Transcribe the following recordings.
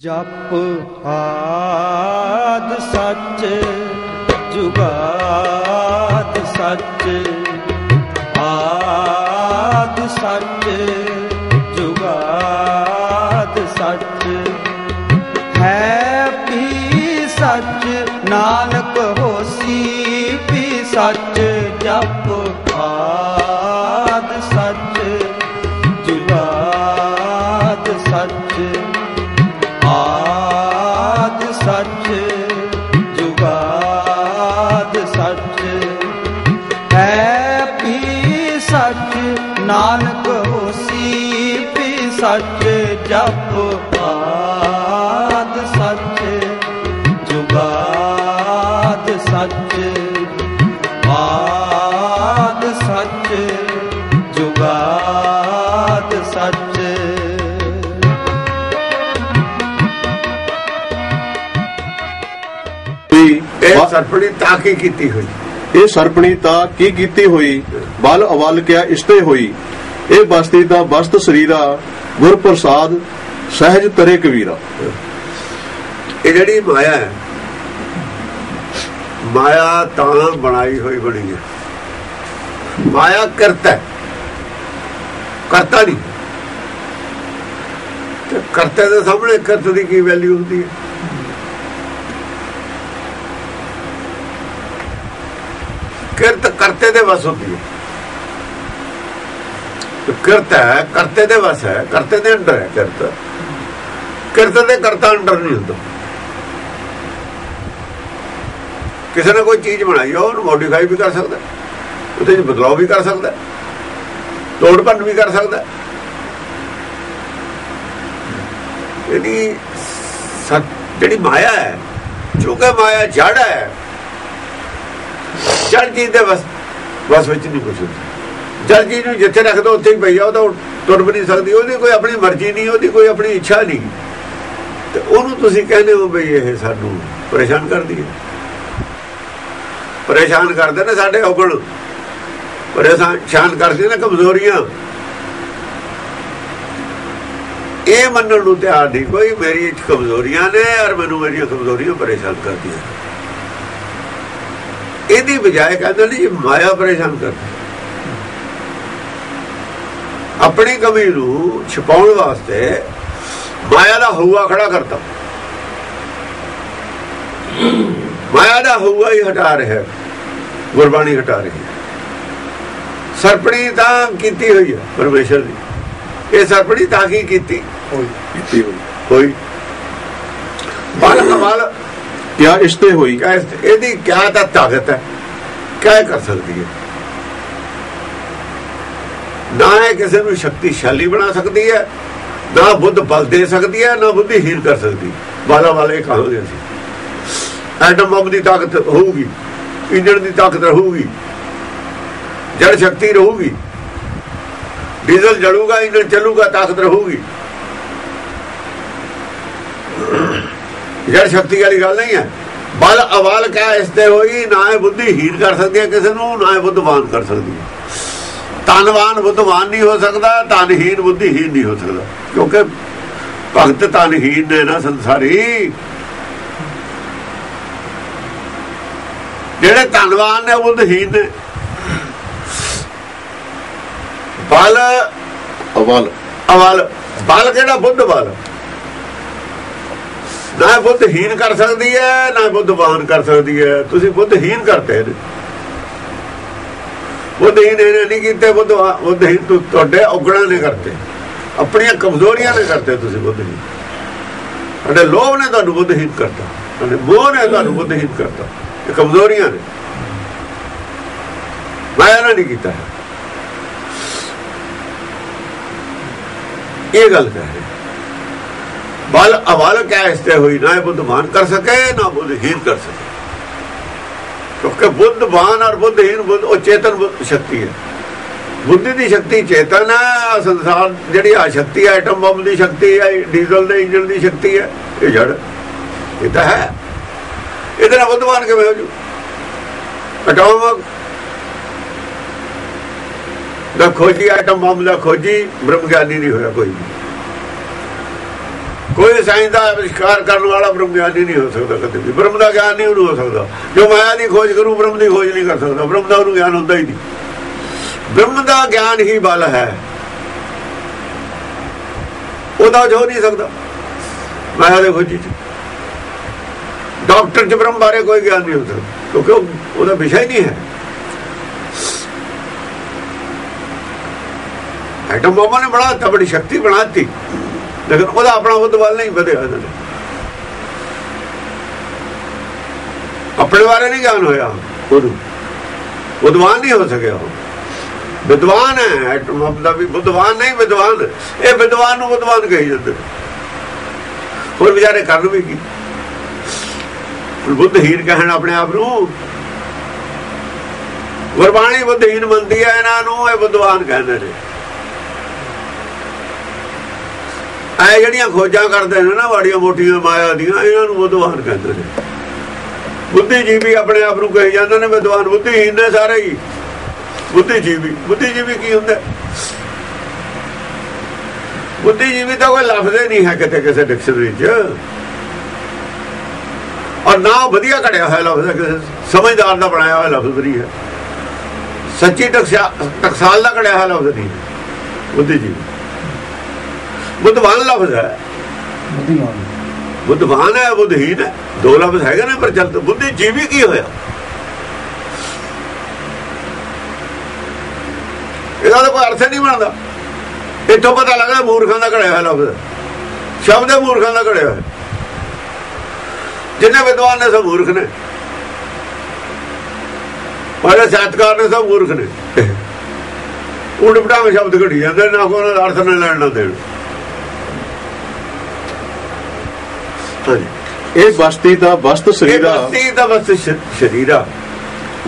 ਜਪ ਆਦ ਸੱਚ, ਜੁਗਾਦ ਸੱਚ, ਆਦ ਸੱਚ, ਜੁਗਾਦ ਸੱਚ। ਹੈ ਪੀ ਸੱਚ, ਨਾਨਕ ਹੋਸੀ ਪੀ ਸੱਚ ਜਪ ਆਦ ਸੱਚ ਜੁਗਾਦ ਸੱਚ ਆਦ ਸੱਚ ਜੁਗਾਦ ਸੱਚ। ਵੀ ਇਹ ਵਾ- ਸਰਪਣੀ ਤਾਂ ਕੀ ਕੀਤੀ ਹੋਈ? ਇਹ ਸਰਪਣੀ ਤਾਂ ਕੀ ਕੀਤੀ ਹੋਈ? ਬਲ ਅਵਲ ਕਿਆ ਇਸਤੇ ਹੋਈ? ਇਹ ਬਸਤੀ ਦਾ ਬਸਤ ਸਰੀਰਾ ਗੁਰ ਪ੍ਰਸਾਦ ਸਹਿਜ ਤਰੇ ਕਬੀਰਾ। ਇਹ ਜਿਹੜੀ ਮਾਇਆ ਹੈ, ਮਾਇਆ ਤਾਂ ਬਣਾਈ ਹੋਈ ਬਣੀ ਹੈ। ਮਾਇਆ ਕਰਤਾ ਕਰਤਾ ਨਹੀਂ। ਤੇ ਕਰਤੇ ਦੇ ਸਾਹਮਣੇ ਕਰਤ ਦੀ ਕੀ ਵੈਲਿਊ ਹੁੰਦੀ ਹੈ? ਕਿਰਤ ਕਰਤੇ ਦੇ ਵਸ ਹੁੰਦੀ ਹੈ। ਕਿਰਤ ਹੈ, ਕਰਤੇ ਦੇ ਵਸ ਹੈ, ਕਰਤੇ ਦੇ ਅੰਦਰ ਹੈ ਕਿਰਤ। ਕਿਰਤ ਦੇ ਕਰਤਾ ਅੰਡਰ ਨਹੀਂ ਹੁੰਦਾ। ਕਿਸੇ ਨੇ ਕੋਈ ਚੀਜ਼ ਬਣਾਈ ਆ ਉਹਨੂੰ ਮੋਡੀਫਾਈ ਵੀ ਕਰ ਸਕਦਾ। ਉਹਦੇ ਵਿੱਚ ਬਦਲਾਅ ਵੀ ਕਰ ਸਕਦਾ। ਤੋੜ ਭੰਨ ਵੀ ਕਰ ਸਕਦਾ। ਇਹਦੀ ਜਿਹੜੀ ਮਾਇਆ ਹੈ ਜੋ ਕਿ ਮਾਇਆ ਜੜ ਹੈ ਜੜ ਚੀਜ਼ ਦੇ ਬਸ ਬਸ ਵਿੱਚ ਨਹੀਂ ਕੁਝ ਹੁੰਦਾ। ਜੜ ਚੀਜ਼ ਨੂੰ ਜਿੱਥੇ ਰੱਖ ਦੋ ਉੱਥੇ ਹੀ ਪਈ ਆ, ਉਹ ਤਾਂ ਟੁੱਟ ਵੀ ਨਹੀਂ ਸਕਦੀ। ਉਹਦੀ ਕੋਈ ਆਪਣੀ ਮਰਜ਼ੀ ਨਹੀਂ, ਉਹਦੀ ਕੋਈ ਆਪਣੀ ਇੱਛਾ ਨਹੀਂ। ਤੇ ਉਹਨੂੰ ਤੁਸੀਂ ਕਹਿੰਦੇ ਹੋ ਬਈ ਇਹ ਸਾਨੂੰ ਪਰੇਸ਼ਾਨ ਕਰਦੀ ਹੈ। ਪਰੇਸ਼ਾਨ ਕਰਦੇ ਨੇ ਸਾਡੇ ਔਗਣ ਪਰੇਸ਼ਾਨ ਕਰਦੇ ਨੇ ਕਮਜ਼ੋਰੀਆਂ। ਇਹ ਮੰਨਣ ਨੂੰ ਤਿਆਰ ਨਹੀਂ। ਕੋਈ ਮੇਰੀ ਕਮਜ਼ੋਰੀਆਂ ਨੇ ਔਰ ਮੈਨੂੰ ਮੇਰੀਆਂ ਕਮਜ਼ੋਰੀਆਂ ਪਰੇਸ਼ਾਨ ਕਰਦੀਆਂ ਇਹਦੀ ਬਜਾਏ ਕਹਿੰਦਾ ਨੇ ਮਾਇਆ ਪਰੇਸ਼ਾਨ ਕਰਦੀ ਆਪਣੀ ਕਮੀ ਨੂੰ ਛੁਪਾਉਣ ਵਾਸਤੇ ਮਾਇਆ ਦਾ ਹਊਆ ਖੜਾ ਕਰਤਾ। ਮਾਇਆ ਦਾ ਹਊਆ ਹੀ ਹਟਾ ਰਿਹਾ। ਗੁਰਬਾਣੀ ਹਟਾ ਰਹੀ ਹੈ। ਸਰਪਣੀ ਤਾਂ ਕੀਤੀ ਹੋਈ ਹੈ ਪਰਮੇਸ਼ਰ ਦੀ। ਇਹ ਸਰਪਣੀ ਤਾਂ ਕੀ ਕੀਤੀ। ਕੀਤੀ ਹੋਈ। ਹੋਈ। ਬਲ ਕਮਾਲ ਕਿਆ ਇਸਤੇ ਹੋਈ? ਇਹਦੀ ਕਿਆ ਤਾਂ ਤਾਕਤ ਹੈ। ਕਿਆ ਕਰ ਸਕਦੀ ਹੈ? ਨਾ ਇਹ ਕਿਸੇ ਨੂੰ ਸ਼ਕਤੀਸ਼ਾਲੀ ਬਣਾ ਸਕਦੀ ਹੈ। ਨਾ ਬੁੱਧ ਬਲ ਦੇ ਸਕਦੀ ਹੈ, ਨਾ ਬੁੱਧੀ ਹੀਲ ਕਰ ਸਕਦੀ। ਵਾਲਾ ਵਾਲੇ ਕਹਾਂਗੇ ਅਸੀਂ ਐਟਮ ਬੰਬ ਦੀ ਤਾਕਤ ਹੋਊਗੀ। ਇੰਜਣ ਦੀ ਤਾਕਤ ਰਹੂਗੀ। ਜੜ ਸ਼ਕਤੀ ਰਹੂਗੀ। ਡੀਜ਼ਲ ਜਲੂਗਾ, ਇੰਜਣ ਚੱਲੂਗਾ, ਤਾਕਤ ਰਹੂਗੀ। ਜੜ ਸ਼ਕਤੀ ਵਾਲੀ ਗੱਲ ਨਹੀਂ ਹੈ। ਬਲ ਅਵਾਲ ਕਿਆ ਇਸ ਤੇ ਹੋਈ, ਨਾ ਇਹ ਬੁੱਧੀ ਹੀਰ ਕਰ ਸਕਦੀ ਹੈ ਕਿਸੇ ਨੂੰ, ਨਾ ਇਹ ਬੁੱਧਵਾਨ ਕਰ ਸਕਦੀ ਹੈ। ਤਨਵਾਨ ਬੁੱਧਵਾਨ ਨਹੀਂ ਹੋ ਸਕਦਾ ਤਨਹੀਨ ਬੁੱਧੀਹੀਨ ਨਹੀਂ ਹੋ ਸਕਦਾ। ਕਿਉਂਕਿ ਭਗਤ ਤਨਹੀਨ ਨੇ ਨਾ ਸੰਸਾਰੀ। ਜਿਹੜੇ ਧਨਵਾਨ ਨੇ ਉਹ ਬੁੱਧਹੀਨ ਨੇ। ਬਲ ਅਵਲ। ਅਵਲ। ਬਲ ਕਿਹੜਾ? ਬੁੱਧ ਬਲ। ਨਾ ਇਹ ਬੁੱਧਹੀਨ ਕਰ ਸਕਦੀ ਹੈ ਨਾ ਬੁੱਧਵਾਨ ਕਰ ਸਕਦੀ ਹੈ। ਤੁਸੀਂ ਬੁੱਧਹੀਨ ਕਰਤੇ ਨੇ। ਬੁੱਧਹੀਨ ਇਹਨੇ ਨਹੀਂ ਕੀਤੇ ਬੁੱਧ ਬੁੱਧਹੀਨ ਤੁਹਾਡੇ ਔਗਣਾ ਨੇ ਕਰਤੇ। ਆਪਣੀਆਂ ਕਮਜ਼ੋਰੀਆਂ ਨੇ ਕਰਤੇ ਤੁਸੀਂ ਬੁੱਧਹੀਨ ਤੁਹਾਡੇ ਲੋਭ ਨੇ ਤੁਹਾਨੂੰ ਬੁੱਧਹੀਨ ਕਰਤਾ। ਤੁਹਾਡੇ ਮੋਹ ਨੇ ਤੁਹਾਨੂੰ ਬੁੱਧਹੀਨ ਕਰਤਾ। ਇਹ ਕਮਜ਼ੋਰੀਆਂ ਨੇ। ਮੈਂ ਇਹਨਾਂ ਨਹੀਂ ਕੀਤਾ ਇਹ ਗੱਲ ਕਹਿ ਰਿਹਾ। ਬਲ ਅਵਲ ਕਿਆ ਇਸਤੇ ਹੋਈ ਨਾ ਇਹ ਬੁੱਧਮਾਨ ਕਰ ਸਕੇ, ਨਾ ਬੁੱਧਹੀਨ ਕਰ ਸਕੇ। ਕਿਉਂਕਿ ਬੁੱਧਵਾਨ ਔਰ ਬੁੱਧਹੀਨ ਬੁੱਧ ਉਹ ਚੇਤਨ ਸ਼ਕਤੀ ਹੈ। ਬੁੱਧੀ ਦੀ ਸ਼ਕਤੀ ਚੇਤਨ ਹੈ ਸੰਸਾਰ ਜਿਹੜੀ ਆ ਸ਼ਕਤੀ ਹੈ ਐਟਮ ਬੰਬ ਦੀ ਸ਼ਕਤੀ ਹੈ ਡੀਜ਼ਲ ਦੇ ਇੰਜਨ ਦੀ ਸ਼ਕਤੀ ਹੈ, ਇਹ ਜੜ। ਇਹ ਤਾਂ ਹੈ। ਇਹਦੇ ਨਾਲ ਬੁੱਧਵਾਨ ਕਿਵੇਂ ਹੋ ਜੂ? ਐਟਮ ਦਾ ਖੋਜੀ ਐਟਮ ਬੰਬ ਦਾ ਖੋਜੀ ਬ੍ਰਹਮ ਗਿਆਨੀ ਨਹੀਂ ਹੋਇਆ ਕੋਈ ਵੀ। ਕੋਈ ਸਾਇੰਸ ਦਾ ਅਵਿਸ਼ਕਾਰ ਕਰਨ ਵਾਲਾ ਬ੍ਰਹਮ ਗਿਆਨੀ ਨਹੀਂ ਹੋ ਸਕਦਾ ਕਦੇ ਵੀ। ਬ੍ਰਹਮ ਦਾ ਗਿਆਨ ਨਹੀਂ ਉਹਨੂੰ ਹੋ ਸਕਦਾ। ਜੋ ਮਾਇਆ ਦੀ ਖੋਜ ਕਰੂ, ਬ੍ਰਹਮ ਦੀ ਖੋਜ ਨਹੀਂ ਕਰ ਸਕਦਾ। ਬ੍ਰਹਮ ਦਾ ਉਹਨੂੰ ਗਿਆਨ ਹੁੰਦਾ ਹੀ ਨਹੀਂ। ਬ੍ਰਹਮ ਦਾ ਗਿਆਨ ਹੀ ਬਲ ਹੈ। ਉਹਦਾ ਜੋ ਨਹੀਂ ਸਕਦਾ। ਮਾਇਆ ਦੇ ਖੋਜੀ ਚ। ਡਾਕਟਰ ਚ ਬ੍ਰਹਮ ਬਾਰੇ ਕੋਈ ਗਿਆਨ ਨਹੀਂ ਹੋ ਸਕਦਾ। ਕਿਉਂਕਿ ਉਹਦਾ ਵਿਸ਼ਾ ਹੀ ਨਹੀਂ ਹੈ। ਐਟਮ ਬੰਬ ਨੇ ਬੜਾ ਤਾਂ ਬੜੀ ਸ਼ਕਤੀ ਬਣਾਤੀ। ਲੇਕਿਨ ਉਹਦਾ ਆਪਣਾ ਬੁੱਧ ਵੱਲ ਨਹੀਂ ਵਧਿਆ ਇਹਨਾਂ ਨੇ ਆਪਣੇ ਬਾਰੇ ਨਹੀਂ ਗਿਆਨ ਹੋਇਆ ਉਹਨੂੰ। ਬੁੱਧਵਾਨ ਨਹੀਂ ਹੋ ਸਕਿਆ ਉਹ। ਵਿਦਵਾਨ ਹੈ ਐਟਮ ਦਾ ਵੀ ਬੁੱਧਵਾਨ ਨਹੀਂ, ਵਿਦਵਾਨ। ਇਹ ਵਿਦਵਾਨ ਨੂੰ ਬੁੱਧਵਾਨ ਕਹੀ ਜਾਂਦੇ ਹੋਰ ਵਿਚਾਰੇ ਕਰਨ ਵੀ ਕੀ? ਹੁਣ ਬੁੱਧਹੀਨ ਕਹਿਣ ਆਪਣੇ ਆਪ ਨੂੰ। ਗੁਰਬਾਣੀ ਬੁੱਧਹੀਨ ਮੰਨਦੀ ਹੈ, ਇਹਨਾਂ ਨੂੰ ਇਹ ਬੁੱਧਵਾਨ ਕਹਿੰਦੇ ਨੇ। ਐ ਜਿਹੜੀਆਂ ਖੋਜਾਂ ਕਰਦੇ ਨੇ ਨਾ ਵਾੜੀਆਂ ਮੋਟੀਆਂ ਮਾਇਆ ਦੀਆਂ, ਇਹਨਾਂ ਨੂੰ ਬੁੱਧਵਾਨ ਕਹਿੰਦੇ ਨੇ। ਬੁੱਧੀਜੀਵੀ ਆਪਣੇ ਆਪ ਨੂੰ ਕਹੀ ਜਾਂਦੇ ਨੇ ਵਿਦਵਾਨ ਬੁੱਧੀਹੀਨ ਨੇ ਸਾਰੇ ਹੀ। ਬੁੱਧੀਜੀਵੀ ਬੁੱਧੀਜੀਵੀ ਕੀ ਹੁੰਦਾ? ਬੁੱਧੀਜੀਵੀ ਤਾਂ ਕੋਈ ਲਫ਼ਜ਼ ਹੀ ਨਹੀਂ ਹੈ ਕਿਤੇ ਕਿਸੇ ਡਿਕਸ਼ਨਰੀ 'ਚ। ਔਰ ਨਾ ਵਧੀਆ ਘੜਿਆ ਹੋਇਆ ਲਫ਼ਜ਼ ਸਮਝਦਾਰ ਦਾ ਬਣਾਇਆ ਹੋਇਆ ਲਫ਼ਜ਼ ਨਹੀਂ ਹੈ। ਸੱਚੀ ਟਕਸਾ- ਟਕਸਾਲ ਦਾ ਘੜਿਆ ਹੋਇਆ ਲਫ਼ਜ਼ ਨਹੀਂ ਹੈ। ਬੁੱਧੀਜੀਵੀ। ਬੁੱਧਵਾਨ ਲਫ਼ਜ਼ ਹੈ। ਬੁੱਧਵਾਨ ਹੈ ਬੁੱਧਹੀਨ ਦੋ ਲਫ਼ਜ਼ ਹੈਗੇ ਨੇ ਪਰ ਚੱਲ ਬੁੱਧੀ ਜੀਵੀ ਕੀ ਹੋਇਆ? ਇਹਦਾ ਕੋਈ ਅਰਥ ਨਹੀਂ ਬਣਦਾ। ਇੱਥੋਂ ਪਤਾ ਲੱਗਦਾ ਮੂਰਖਾਂ ਦਾ ਘੜਿਆ ਹੋਇਆ ਲਫ਼ਜ਼। ਸ਼ਬਦ ਹੈ ਮੂਰਖਾਂ ਦਾ ਘੜਿਆ ਹੋਇਆ। ਜਿੰਨੇ ਵਿਦਵਾਨ ਨੇ ਸਭ ਮੂਰਖ ਨੇ। ਉਹਦੇ ਸਤਕਾਰ ਨੇ ਸਭ ਮੂਰਖ ਨੇ। ਉਲਟ ਪਟਾਵੇਂ ਸ਼ਬਦ ਘੜੀ ਜਾਂਦੇ ਨਾ ਕੋਈ ਅਰਥ ਨਾ ਲੈਣ ਨਾ ਦੇਣ। ਇਹ ਬਸਤੀ ਦਾ ਵਸਤ ਇਹ ਸਰੀਰਾ ਬਸਤੀ ਦਾ ਸ਼- ਸ਼ਰੀਰਾ।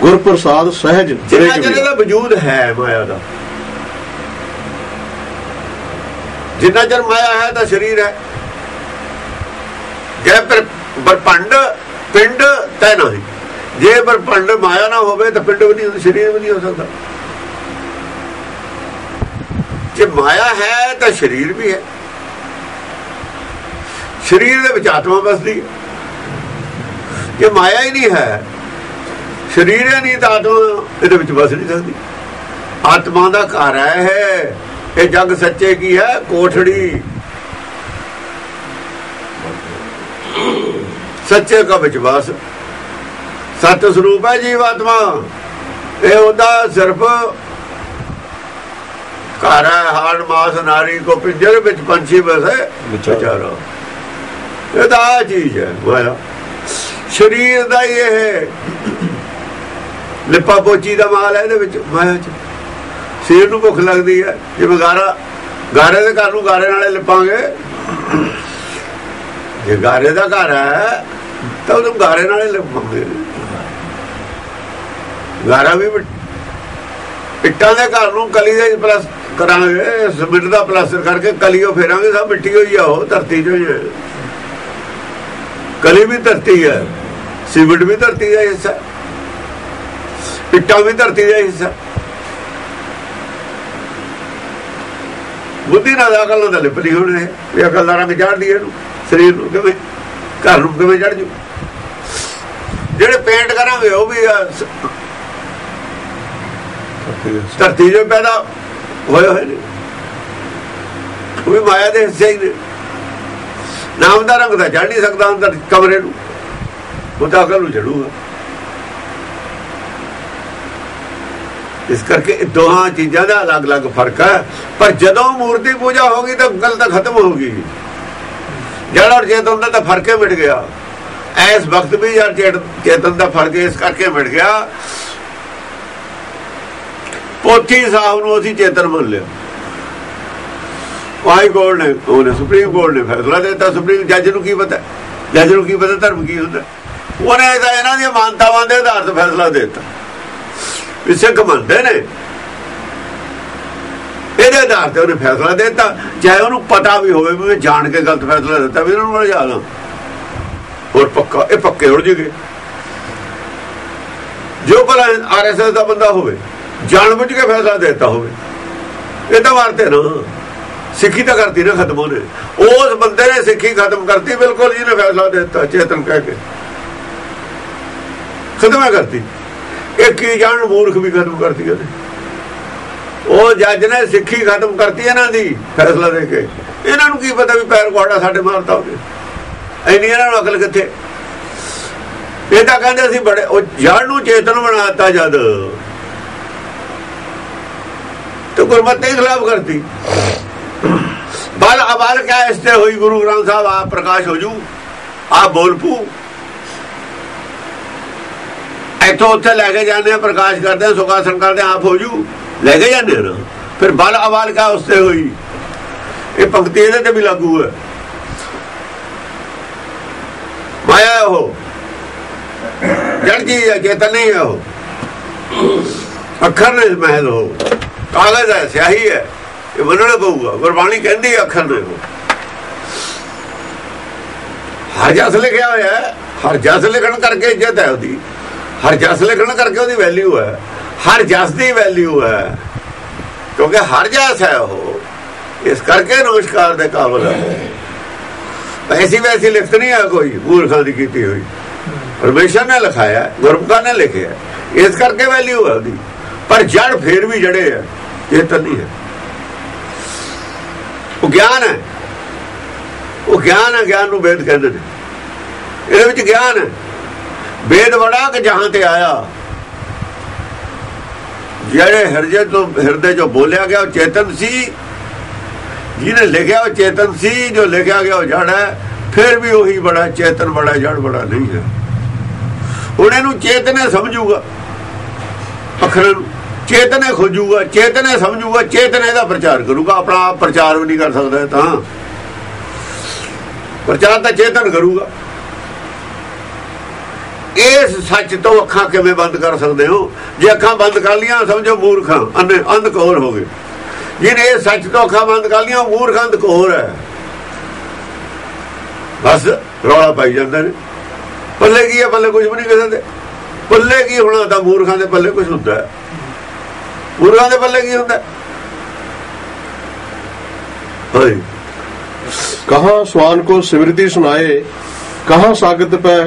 ਗੁਰ ਪ੍ਰਸਾਦ ਸਹਿਜ ਕਬੀਰ। ਇਹਦਾ ਵਜੂਦ ਹੈ ਮਾਇਆ ਦਾ। ਜਿੰਨਾ ਚਿਰ ਮਾਇਆ ਹੈ ਤਾਂ ਸਰੀਰ ਹੈ। ਜੇ ਪਰ ਬਰਪੰਡ ਪਿੰਡ ਤੈ ਨਹੀਂ। ਜੇ ਬਰਪੰਡ ਮਾਇਆ ਨਾ ਹੋਵੇ ਤਾਂ ਪਿੰਡ ਵੀ ਨਹੀਂ ਸਰੀਰ ਵੀ ਨਹੀਂ ਹੋ ਸਕਦਾ। ਜੇ ਮਾਇਆ ਹੈ ਤਾਂ ਸਰੀਰ ਵੀ ਹੈ। ਸਰੀਰ ਦੇ ਵਿੱਚ ਆਤਮਾ ਬਸਦੀ ਹੈ। ਜੇ ਮਾਇਆ ਹੀ ਨਹੀਂ ਹੈ ਸਰੀਰ ਹੈ ਨਹੀਂ ਤਾਂ ਆਤਮਾ ਇਹਦੇ ਵਿੱਚ ਵਸ ਨਹੀਂ ਸਕਦੀ। ਆਤਮਾ ਦਾ ਘਰ ਹੈ ਇਹ ਜਗ ਸੱਚੇ ਕੀ ਹੈ? ਕੋਠੜੀ। ਸੱਚੇ ਦਾ ਵਿਚਵਾਸ ਸਤ ਸਰੂਪ ਹੈ ਜੀਵ ਆਤਮਾ। ਇਹ ਉਹਦਾ ਸਿਰਫ ਘਰ ਹੈ ਹਾੜ ਮਾਸ ਨਾਰੀ ਕੋ ਪਿੰਜਰ ਵਿੱਚ ਪੰਛੀ ਬਸੇ ਵਿਚਾਰਾ। ਇਹ ਤਾਂ ਆ ਚੀਜ਼ ਹੈ ਮਾਇਆ ਸਰੀਰ ਦਾ ਹੀ ਇਹ ਲਿਪਾ ਪੋਚੀ ਦਾ ਮਾਲ ਹੈ ਇਹਦੇ ਵਿੱਚ, ਮਾਇਆ ਚ। ਸਿਰ ਨੂੰ ਭੁੱਖ ਲੱਗਦੀ ਹੈ। ਜਿਵੇਂ ਗਾਰਾ, ਗਾਰੇ ਦੇ ਘਰ ਨੂੰ ਗਾਰੇ ਨਾਲੇ ਲਿਪਾਂਗੇ, ਜੇ ਗਾਰੇ ਦਾ ਘਰ ਹੈ, ਤਾਂ ਉਹਨੂੰ ਗਾਰੇ ਨਾਲੇ ਲਿਪਾਂਗੇ। ਗਾਰਾ ਵੀ ਇੱਟਾਂ ਦੇ ਘਰ ਨੂੰ ਕਲੀ ਦੇ ਪਲਸ ਕਰਾਂਗੇ, ਸਿਮਟ ਦਾ ਪਲਾਸਟਰ ਕਰਕੇ ਕਲੀਓ ਫੇਰਾਂਗੇ, ਸਭ ਮਿੱਟੀ ਹੋਈ ਆ ਉਹ, ਧਰਤੀ ਚ ਹੀ ਹੈ ਕਲੀ ਵੀ ਧਰਤੀ ਹੈ ਸਿਮਟ ਵੀ ਧਰਤੀ ਦਾ ਹਿੱਸਾ। ਇੱਟਾਂ ਵੀ ਧਰਤੀ ਦਾ ਹਿੱਸਾ ਬੁੱਧੀ ਨਾਲ ਅਕਲ ਨਾਲ ਤਾਂ ਲਿਪਦੀ ਹੋਣੀ ਇਹ ਅਕਲ ਦਾ ਰੰਗ ਚੜ੍ਹਦੀ ਹੈ ਇਹਨੂੰ ਸਰੀਰ ਨੂੰ ਕਿਵੇਂ ਘਰ ਨੂੰ ਕਿਵੇਂ ਚੜ ਜੂ। ਜਿਹੜੇ ਪੇਂਟ ਕਰਾਂਗੇ ਉਹ ਵੀ ਧਰਤੀ ਜੋ ਪੈਦਾ ਹੋਏ ਹੋਏ ਨੇ। ਉਹ ਵੀ ਮਾਇਆ ਦੇ ਹਿੱਸੇ ਹੀ ਨੇ। ਨਾਮ ਦਾ ਰੰਗ ਤਾਂ ਚੜ ਨਹੀਂ ਸਕਦਾ ਅੰਦਰ ਕਮਰੇ ਨੂੰ। ਉਹ ਤਾਂ ਅਕਲ ਨੂੰ ਚੜੂਗਾ ਇਸ ਕਰਕੇ ਇਹ ਦੋਹਾਂ ਚੀਜ਼ਾਂ ਦਾ ਅਲੱਗ-ਅਲੱਗ ਫ਼ਰਕ ਹੈ। ਪਰ ਜਦੋਂ ਮੂਰਤੀ ਪੂਜਾ ਹੋਗੀ ਤਾਂ ਗੱਲ ਤਾਂ ਖਤਮ ਹੋ ਗਈ। ਜੜ ਔਰ ਚੇਤਨ ਦਾ ਤਾਂ ਫ਼ਰਕ ਹੀ ਮਿਟ ਗਿਆ। ਐਸ ਵਕਤ ਵੀ ਯਾਰ ਚੇਤਨ ਦਾ ਫ਼ਰਕ ਇਸ ਕਰਕੇ ਮਿਟ ਗਿਆ। ਪੋਥੀ ਸਾਹਿਬ ਨੂੰ ਅਸੀਂ ਚੇਤਨ ਮੰਨ ਲਿਆ। ਹਾਈ ਕੋਰਟ ਨੇ ਉਹਨੇ ਸੁਪਰੀਮ ਕੋਰਟ ਨੇ ਫੈਸਲਾ ਦਿੱਤਾ, ਸੁਪਰੀਮ ਜੱਜ ਨੂੰ ਕੀ ਪਤਾ? ਜੱਜ ਨੂੰ ਕੀ ਪਤਾ ਧਰਮ ਕੀ ਹੁੰਦਾ? ਉਹਨੇ ਤਾਂ ਇਹਨਾਂ ਦੀਆਂ ਮਾਨਤਾਵਾਂ ਦੇ ਆਧਾਰ ਤੇ ਫੈਸਲਾ ਦੇ ਦਿੱਤਾ। ਵੀ ਸਿੱਖ ਨੇ। ਇਹਦੇ ਆਧਾਰ ਤੇ ਉਹਨੇ ਫੈਸਲਾ ਦਿੱਤਾ। ਚਾਹੇ ਉਹਨੂੰ ਪਤਾ ਵੀ ਹੋਵੇ ਵੀ ਮੈਂ ਜਾਣ ਕੇ ਗਲਤ ਫੈਸਲਾ ਦਿੱਤਾ, ਵੀ ਇਹਨਾਂ ਨੂੰ ਮਰ ਜਾਣਾ ਹੋਰ ਪੱਕਾ, ਇਹ ਪੱਕੇ ਉੜ ਜਗੇ। ਜੋ ਭਲਾ ਆਰਐਸਐਸ ਦਾ ਬੰਦਾ ਹੋਵੇ, ਜਾਣ ਬੁੱਝ ਕੇ ਫੈਸਲਾ ਦਿੱਤਾ ਹੋਵੇ, ਇਹ ਤਾਂ ਵਾਰਤੇ ਨਾ। ਸਿੱਖੀ ਤਾਂ ਕਰਤੀ ਨਾ ਖਤਮ ਉਹਨੇ ਉਸ ਬੰਦੇ ਨੇ ਸਿੱਖੀ ਖਤਮ ਕਰਤੀ, ਬਿਲਕੁਲ ਜਿਹਨੇ ਫੈਸਲਾ ਦੇ ਦਿੱਤਾ, ਚੇਤਨ ਕਹਿ ਕੇ। ਖਤਮ ਕਰਤੀ। ਇਹ ਕੀ ਜਾਣ, ਮੂਰਖ ਵੀ ਖਤਮ ਕਰਤੀ ਉਹਨੇ। ਉਹ ਜੱਜ ਨੇ ਸਿੱਖੀ ਖਤਮ ਕਰਤੀ ਇਹਨਾਂ ਦੀ, ਫੈਸਲਾ ਦੇ ਕੇ। ਇਹਨਾਂ ਨੂੰ ਕੀ ਪਤਾ ਵੀ ਪੈਰ ਕੋੜਾ ਸਾਡੇ ਮਾਰਤਾ ਉਹਨੇ ਐਨੀ ਇਹਨਾਂ ਨੂੰ ਅਕਲ ਕਿੱਥੇ? ਇਹ ਤਾਂ ਕਹਿੰਦੇ ਅਸੀਂ ਬੜੇ, ਉਹ ਜੜ ਨੂੰ ਚੇਤਨ ਬਣਾਤਾ ਜਦ। ਤੇ ਗੁਰਮਤਿ ਖਿਲਾਫ ਕਰਤੀ। ਬਲ ਅਬਲ ਕਿਆ ਇਸ ਤੇ ਹੋਈ ਗੁਰੂ ਗ੍ਰੰਥ ਸਾਹਿਬ, ਆਪ ਪ੍ਰਕਾਸ਼ ਹੋ ਜੂ ਆ ਬੋਲਪੂ ਇੱਥੋਂ ਉੱਥੇ ਲੈ ਕੇ ਜਾਂਦੇ ਆ, ਪ੍ਰਕਾਸ਼ ਕਰਦੇ ਆ ਸੁਖਾਸਨ ਕਰਦੇ ਆਪ ਹੋ ਜੂ, ਲੈ ਕੇ ਜਾਂਦੇ ਨਾ। ਫਿਰ ਬਲ ਅਬਲ ਕਿਆ ਉਸ ਹੋਈ। ਇਹ ਪੰਕਤੀ ਇਹਦੇ ਤੇ ਵੀ ਲਾਗੂ ਹੈ। ਮਾਇਆ ਉਹ। ਜੜ ਜੀ ਹੈ, ਚੇਤਨ ਨਹੀਂ ਹੈ ਉਹ। ਅੱਖਰ ਨੇ ਮਹਿਲ ਹੋ ਕਾਗਜ਼ ਹੈ, ਸਿਆਹੀ ਹੈ। ਇਹ ਮੰਨਣਾ ਪਊਗਾ। ਗੁਰਬਾਣੀ ਕਹਿੰਦੀ ਅੱਖਰ ਨੇ। ਹਰ ਜਸ ਲਿਖਿਆ ਹੋਇਆ ਹੈ। ਹਰ ਜਸ ਲਿਖਣ ਕਰਕੇ ਇੱਜ਼ਤ ਹੈ ਉਹਦੀ। ਹਰ ਜਸ ਲਿਖਣ ਕਰਕੇ ਉਹਦੀ ਵੈਲਿਊ ਹੈ। ਹਰ ਜਸ ਦੀ ਵੈਲਿਊ ਹੈ। ਕਿਉਂਕਿ ਹਰ ਜਸ ਹੈ ਉਹ। ਇਸ ਕਰਕੇ ਨਮਸਕਾਰ ਦੇ ਕਾਬਲ ਹੈ ਐਸੀ ਵੈਸੀ ਲਿਖਤ ਨਹੀਂ ਹੈ ਕੋਈ, ਮੂਰਖਾਂ ਦੀ ਕੀਤੀ ਹੋਈ। ਪਰਮੇਸ਼ਰ ਨੇ ਲਿਖਾਇਆ, ਗੁਰਮੁਖਾਂ ਨੇ ਲਿਖਿਆ। ਇਸ ਕਰਕੇ ਵੈਲਿਊ ਹੈ ਉਹਦੀ। ਪਰ ਜੜ ਫੇਰ ਵੀ ਜੜੇ ਹੈ। ਇਹ ਤਾਂ ਨਹੀਂ ਹੈ। ਉਹ ਗਿਆਨ ਹੈ। ਉਹ ਗਿਆਨ ਹੈ, ਗਿਆਨ ਨੂੰ ਵੇਦ ਕਹਿੰਦੇ ਨੇ। ਇਹਦੇ ਵਿੱਚ ਗਿਆਨ ਹੈ। ਵੇਦ ਬੜਾ ਕਿ ਜਹਾਂ ਤੇ ਆਇਆ। ਜਿਹੜੇ ਹਿਰਦੇ ਤੋਂ, ਹਿਰਦੇ ਜੋ ਬੋਲਿਆ ਗਿਆ, ਉਹ ਚੇਤਨ ਸੀ। ਜਿਹਨੇ ਲਿਖਿਆ, ਉਹ ਚੇਤਨ ਸੀ। ਜੋ ਲਿਖਿਆ ਗਿਆ, ਉਹ ਜੜ ਹੈ। ਫਿਰ ਵੀ ਉਹੀ ਬੜਾ ਚੇਤਨ ਬੜਾ ਜੜ ਬੜਾ ਨਹੀਂ ਹੈ। ਹੁਣ ਇਹਨੂੰ ਚੇਤਨੇ ਸਮਝੂਗਾ। ਅਖਰਾਂ ਨੂੰ। ਚੇਤਨੇ ਖੋਜੂਗਾ, ਚੇਤਨੇ ਸਮਝੂਗਾ, ਚੇਤਨੇ ਦਾ ਪ੍ਰਚਾਰ ਕਰੂਗਾ। ਆਪਣਾ ਆਪ ਪ੍ਰਚਾਰ ਵੀ ਨਹੀਂ ਕਰ ਸਕਦਾ ਤਾਂ। ਪ੍ਰਚਾਰ ਤਾਂ ਚੇਤਨ ਕਰੂਗਾ। ਇਸ ਸੱਚ ਤੋਂ ਅੱਖਾਂ ਕਿਵੇਂ ਬੰਦ ਕਰ ਸਕਦੇ ਹੋ? ਜੇ ਅੱਖਾਂ ਬੰਦ ਕਰ ਲੀਆਂ ਸਮਝੋ ਮੂਰਖਾਂ, ਅੰਨੇ ਅੰਧ ਕੋਰ ਹੋ ਗਏ। ਜਿਹਨੇ ਇਹ ਸੱਚ ਤੋਂ ਅੱਖਾਂ ਬੰਦ ਕਰ ਲੀਆਂ ਮੂਰਖ ਅੰਧ ਕੋਰ ਹੈ। ਬਸ, ਰੌਲਾ ਪਾਈ ਜਾਂਦੇ ਨੇ। ਪੱਲੇ ਕੀ ਹੈ, ਪੱਲੇ ਕੁਝ ਵੀ ਨਹੀਂ ਕਿਸੇ ਦੇ ਪੱਲੇ ਕੀ ਹੋਣਾ ਤਾਂ ਮੂਰਖਾਂ ਦੇ ਪੱਲੇ ਕੁਝ ਹੁੰਦਾ ਹੈ। ਗੁਰੂਆਂ ਦੇ ਪੱਲੇ ਕੀ ਹੁੰਦਾ? ਹੈ ਕਹਾ ਸਵਾਨ ਕੋ ਸਿਮਰਤੀ ਸੁਣਾਏ ਕਹਾ ਸਾਗਤ ਪੈ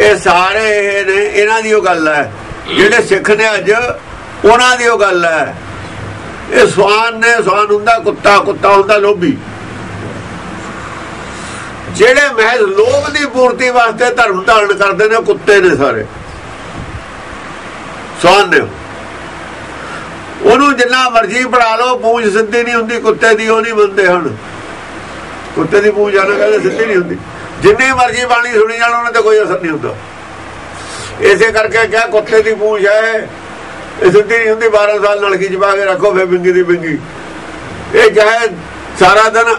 ਇਹ ਸਾਰੇ ਇਹ ਨੇ ਇਹਨਾਂ ਦੀ ਉਹ ਗੱਲ ਹੈ। ਜਿਹੜੇ ਸਿੱਖ ਨੇ ਅੱਜ ਉਹਨਾਂ ਦੀ ਉਹ ਗੱਲ ਹੈ। ਇਹ ਸਵਾਨ ਨੇ ਸਵਾਨ ਹੁੰਦਾ ਕੁੱਤਾ ਕੁੱਤਾ ਹੁੰਦਾ ਲੋਭੀ। ਜਿਹੜੇ ਮਹਿਲ ਲੋਭ ਦੀ ਪੂਰਤੀ ਵਾਸਤੇ ਧਰਮ ਧਾਰਨ ਕਰਦੇ ਨੇ ਕੁੱਤੇ ਨੇ ਸਾਰੇ। ਸਵਾਨ ਨੇ। ਉਹਨੂੰ ਜਿੰਨਾ ਮਰਜ਼ੀ ਪੜਾ ਲਓ ਪੂੰਛ ਸਿੱਧੀ ਨਹੀਂ ਹੁੰਦੀ, ਕੁੱਤੇ ਦੀ ਉਹ ਨਹੀਂ ਮੰਨਦੇ ਹਨ ਕੁੱਤੇ ਦੀ ਪੂੰਛ ਆਣਾ ਕਹਿੰਦੇ ਸਿੱਧੀ ਨਹੀਂ ਹੁੰਦੀ। ਜਿੰਨੀ ਮਰਜ਼ੀ ਬਾਣੀ ਸੁਣੀ ਜਾਣ, ਉਹਨਾਂ ਤੇ ਕੋਈ ਅਸਰ ਨਹੀਂ ਹੁੰਦਾ। ਇਸੇ ਕਰਕੇ ਕਿਹਾ, ਕੁੱਤੇ ਦੀ ਪੂੰਛ ਹੈ, ਇਹ ਸਿੱਧੀ ਨਹੀਂ ਹੁੰਦੀ 12 ਸਾਲ ਨਲਕੀ ਚ ਪਾ ਕੇ ਰੱਖੋ ਫੇ ਬਿੰਗੀ ਦੀ ਬਿੰਗੀ ਇਹ ਚਾਹੇ ਸਾਰਾ ਦਿਨ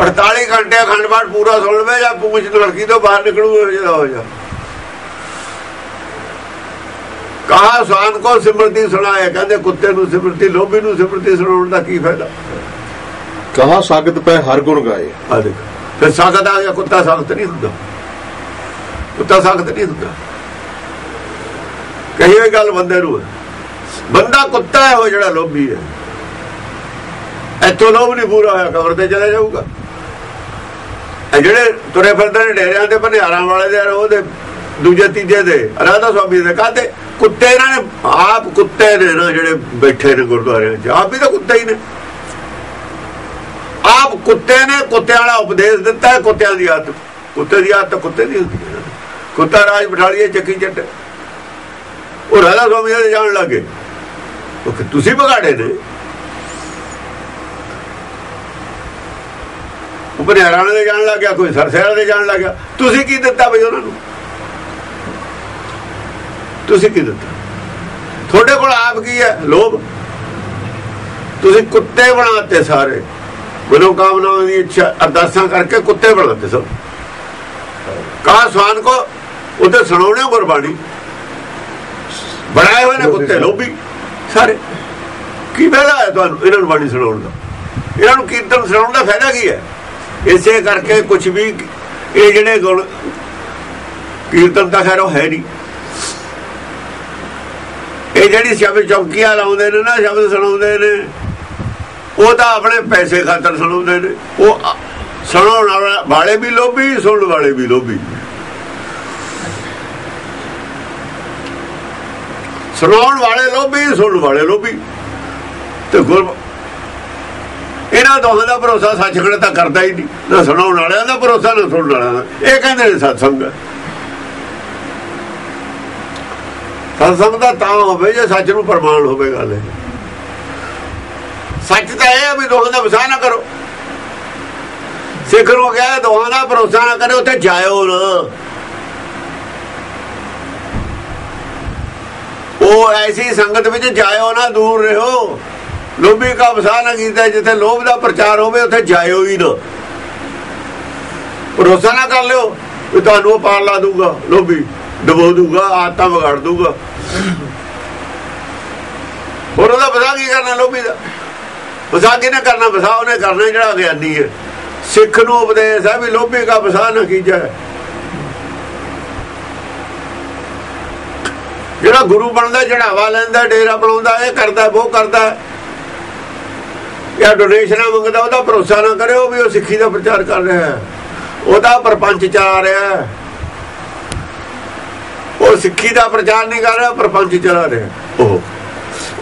48 ਘੰਟੇ ਅਖੰਡ ਪਾਠ ਪੂਰਾ ਸੁਣ ਲਵੇ ਜਾਂ ਪੂੰਛ ਨਲਕੀ ਤੋਂ ਬਾਹਰ ਨਿਕਲੂ ਹੋ ਜਾ ਹੋ ਜਾ ਕਹਾ ਸਾਨ ਕੋ ਸਿਮਰਤੀ ਸੁਣਾਏ ਕਹਿੰਦੇ ਕੁੱਤੇ ਨੂੰ ਸਿਮਰਤੀ ਲੋਭੀ ਨੂੰ ਸਿਮਰਤੀ ਸੁਣਾਉਣ ਦਾ ਕੀ ਫਾਇਦਾ? ਕਹਾ ਸਾਗਤ ਪੈ ਹਰ ਗੁਣ ਗਾਏ। ਫਿਰ ਸਾਗਤ ਆ ਗਿਆ ਕੁੱਤਾ ਸਾਗਤ ਨਹੀਂ ਹੁੰਦਾ। ਕੁੱਤਾ ਸਾਗਤ ਨਹੀਂ ਹੁੰਦਾ। ਕਹੀ ਗੱਲ ਬੰਦੇ ਨੂੰ। ਬੰਦਾ ਕੁੱਤਾ ਹੈ ਉਹ ਜਿਹੜਾ ਲੋਭੀ ਹੈ। ਇੱਥੋਂ ਲੋਭ ਨਹੀਂ ਪੂਰਾ ਹੋਇਆ ਕਬਰ ਤੇ ਚਲਾ ਜਾਊਗਾ। ਜਿਹੜੇ ਤੁਰੇ ਫਿਰਦੇ ਨੇ ਡੇਰਿਆਂ ਤੇ ਬਨਿਆਰਾਂ ਵਾਲੇ ਦੇ ਉਹਦੇ ਦੂਜੇ, ਤੀਜੇ ਦੇ। ਰਾਧਾ ਸਵਾਮੀ ਦੇ ਕਾਤੇ ਕੁੱਤੇ ਇਹਨਾਂ ਨੇ, ਆਪ ਕੁੱਤੇ ਨੇ ਨਾ ਜਿਹੜੇ ਬੈਠੇ ਨੇ ਗੁਰਦੁਆਰਿਆਂ 'ਚ ਆਪ ਵੀ ਤਾਂ ਕੁੱਤੇ ਹੀ ਨੇ। ਆਪ ਕੁੱਤੇ ਨੇ ਕੁੱਤੇ ਵਾਲਾ ਉਪਦੇਸ਼ ਦਿੱਤਾ ਕੁੱਤਿਆਂ ਦੀ ਆਦਤ। ਕੁੱਤੇ ਦੀ ਆਦਤ ਕੁੱਤੇ ਦੀ ਹੁੰਦੀ ਹੈ ਕੁੱਤਾ ਰਾਜ ਬਿਠਾਲੀਏ ਚੱਕੀ ਚੱਟ। ਉਹ ਰਾਧਾ ਸਵਾਮੀ ਦੇ ਜਾਣ ਲੱਗੇ। ਉਹ ਤੁਸੀਂ ਵਿਗਾੜੇ ਨੇ? ਉਹ ਬਨਿਆਰਾਂ ਦੇ ਜਾਣ ਲੱਗ ਗਿਆ, ਕੋਈ ਸਰਸੇਰਾਂ ਦੇ ਜਾਣ ਲੱਗ ਗਿਆ। ਤੁਸੀਂ ਕੀ ਦਿੱਤਾ ਬਈ ਉਹਨਾਂ ਨੂੰ? ਤੁਸੀਂ ਕੀ ਦਿੱਤਾ? ਤੁਹਾਡੇ ਕੋਲ ਆਪ ਕੀ ਹੈ? ਲੋਭ? ਤੁਸੀਂ ਕੁੱਤੇ ਬਣਾਤੇ ਸਾਰੇ। ਮਨੋ ਕਾਮਨਾਵਾਂ ਦੀ ਇੱਛਾ ਅਰਦਾਸਾਂ ਕਰਕੇ ਕੁੱਤੇ ਬਣਾਤੇ ਸਭ। ਕਾ ਸਵਾਨ ਕੋ ਉਧਰ ਸੁਣਾਉਣੇ ਗੁਰਬਾਣੀ? ਬਣਾਏ ਹੋਏ ਨੇ ਕੁੱਤੇ ਲੋਭੀ। ਸਾਰੇ। ਕੀ ਫਾਇਦਾ ਹੈ ਤੁਹਾਨੂੰ ਇਹਨਾਂ ਨੂੰ ਬਾਣੀ ਸੁਣਾਉਣ ਦਾ? ਇਹਨਾਂ ਨੂੰ ਕੀਰਤਨ ਸੁਣਾਉਣ ਦਾ ਫਾਇਦਾ ਕੀ ਹੈ? ਇਸੇ ਕਰਕੇ ਕੁਝ ਵੀ ਇਹ ਜਿਹੜੇ ਗੁਣ ਕੀਰਤਨ ਤਾਂ ਖੈਰ ਉਹ ਹੈ ਨਹੀਂ। ਇਹ ਜਿਹੜੀ ਸ਼ਬਦ ਚੌਕੀਆਂ ਲਾਉਂਦੇ ਨੇ ਨਾ, ਸ਼ਬਦ ਸੁਣਾਉਂਦੇ ਨੇ, ਉਹ ਤਾਂ ਆਪਣੇ ਪੈਸੇ ਖਾਤਰ ਸੁਣਾਉਂਦੇ ਨੇ। ਉਹ ਸੁਣਾਉਣ ਵਾਲਾ- ਵਾਲੇ ਵੀ ਲੋਭੀ, ਸੁਣਨ ਵਾਲੇ ਵੀ ਲੋਭੀ। ਸੁਣਾਉਣ ਵਾਲੇ ਲੋਭੀ, ਸੁਣਨ ਵਾਲੇ ਲੋਭੀ। ਤੇ ਗੁਰ ਇਹਨਾਂ ਦੋਹਾਂ ਦਾ ਭਰੋਸਾ ਸੱਚਖੰਡ ਤਾਂ ਕਰਦਾ ਹੀ ਨਹੀਂ। ਨਾ ਸੁਣਾਉਣ ਵਾਲਿਆਂ ਦਾ ਭਰੋਸਾ, ਨਾ ਸੁਣਨ ਵਾਲਿਆਂ ਦਾ। ਇਹ ਕਹਿੰਦੇ ਨੇ ਸਤਸੰਗ ਹੈ। ਸਤਸੰਗ ਦਾ ਤਾਂ ਹੋਵੇ ਜੇ ਸੱਚ ਨੂੰ ਪ੍ਰਮਾਣ ਹੋਵੇ ਗੱਲ ਸੱਚ ਤਾਂ ਇਹ ਹੈ ਵੀ ਦੋਹਾਂ ਦਾ ਵਿਸਾਹ ਨਾ ਕਰੋ। ਸਿੱਖ ਨੂੰ ਕਿਹਾ ਦੋਹਾਂ ਦਾ ਭਰੋਸਾ ਨਾ ਕਰੇ, ਉੱਥੇ ਜਾਇਓ ਨਾ। ਉਹ ਐਸੀ ਸੰਗਤ ਵਿੱਚ ਜਾਇਓ ਨਾ, ਦੂਰ ਰਹੋ। ਲੋਭੀ ਕਾ ਵਿਸਾਹ ਨਾ ਕੀਤਾ, ਜਿੱਥੇ ਲੋਭ ਦਾ ਪ੍ਰਚਾਰ ਹੋਵੇ, ਉੱਥੇ ਜਾਇਓ ਹੀ ਨਾ। ਭਰੋਸਾ ਨਾ ਕਰ ਲਿਓ ਵੀ ਤੁਹਾਨੂੰ ਉਹ ਪਾਰ ਲਾ ਦੂਗਾ ਲੋਭੀ ਡਬੋ ਦੂਗਾ ਆਤਾਂ ਵਿਗਾੜ ਦੂਗਾ ਹੋਰ ਉਹਦਾ ਵਸਾ ਕੀ ਕਰਨਾ ਲੋਭੀ ਦਾ? ਵਸਾ ਕਿਹਨੇ ਕਰਨਾ? ਵਸਾ ਉਹਨੇ ਕਰਨਾ ਜਿਹੜਾ ਗਿਆਨੀ ਹੈ। ਸਿੱਖ ਨੂੰ ਉਪਦੇਸ਼ ਹੈ ਵੀ ਲੋਭੀ ਕਾ ਵਸਾ ਨਾ ਕੀਜੈ ਜਿਹੜਾ ਗੁਰੂ ਬਣਦਾ ਚੜਾਵਾ ਲੈਂਦਾ, ਡੇਰਾ ਬਣਾਉਂਦਾ, ਇਹ ਕਰਦਾ, ਉਹ ਕਰਦਾ ਜਾਂ ਡੋਨੇਸ਼ਨਾਂ ਮੰਗਦਾ, ਉਹਦਾ ਭਰੋਸਾ ਨਾ ਕਰਿਓ ਵੀ ਉਹ ਸਿੱਖੀ ਦਾ ਪ੍ਰਚਾਰ ਕਰ ਰਿਹਾ ਹੈ। ਉਹਦਾ ਪਰਪੰਚ ਚਲਾ ਰਿਹਾ ਹੈ। ਉਹ ਸਿੱਖੀ ਦਾ ਪ੍ਰਚਾਰ ਨਹੀਂ ਕਰ ਰਿਹਾ ਪਰਪੰਚ ਚਲਾ ਰਿਹਾ। ਉਹ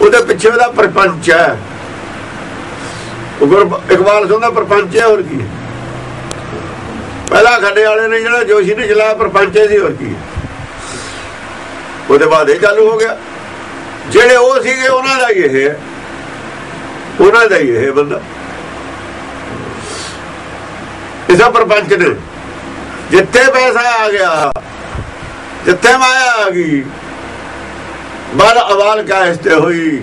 ਉਹਦੇ ਪਿੱਛੇ ਉਹਦਾ ਪਰਪੰਚ ਹੈ। ਉਹ ਗੁਰ ਇਕਬਾਲ ਸਿੰਘ ਦਾ ਪਰਪੰਚ ਹੈ ਹੋਰ ਕੀ ਪਹਿਲਾ ਖੱਡੇ ਵਾਲੇ ਨੇ ਜਿਹੜਾ ਜੋਸ਼ੀ ਨੇ ਚਲਾਇਆ ਪਰਪੰਚ ਸੀ ਹੋਰ ਕੀ ਉਹਦੇ ਬਾਅਦ ਇਹ ਚਾਲੂ ਹੋ ਗਿਆ। ਜਿਹੜੇ ਉਹ ਸੀਗੇ ਉਹਨਾਂ ਦਾ ਹੀ ਇਹ ਹੈ। ਉਹਨਾਂ ਦਾ ਹੀ ਇਹ ਬੰਦਾ। ਇਸਾ ਪਰਪੰਚ ਨੇ। ਜਿੱਥੇ ਪੈਸਾ ਆ ਗਿਆ ਜਿੱਥੇ ਮਾਇਆ ਆ ਗਈ ਬਲ ਅਵਾਲ ਕਾ ਇਸਤੇ ਹੋਈ।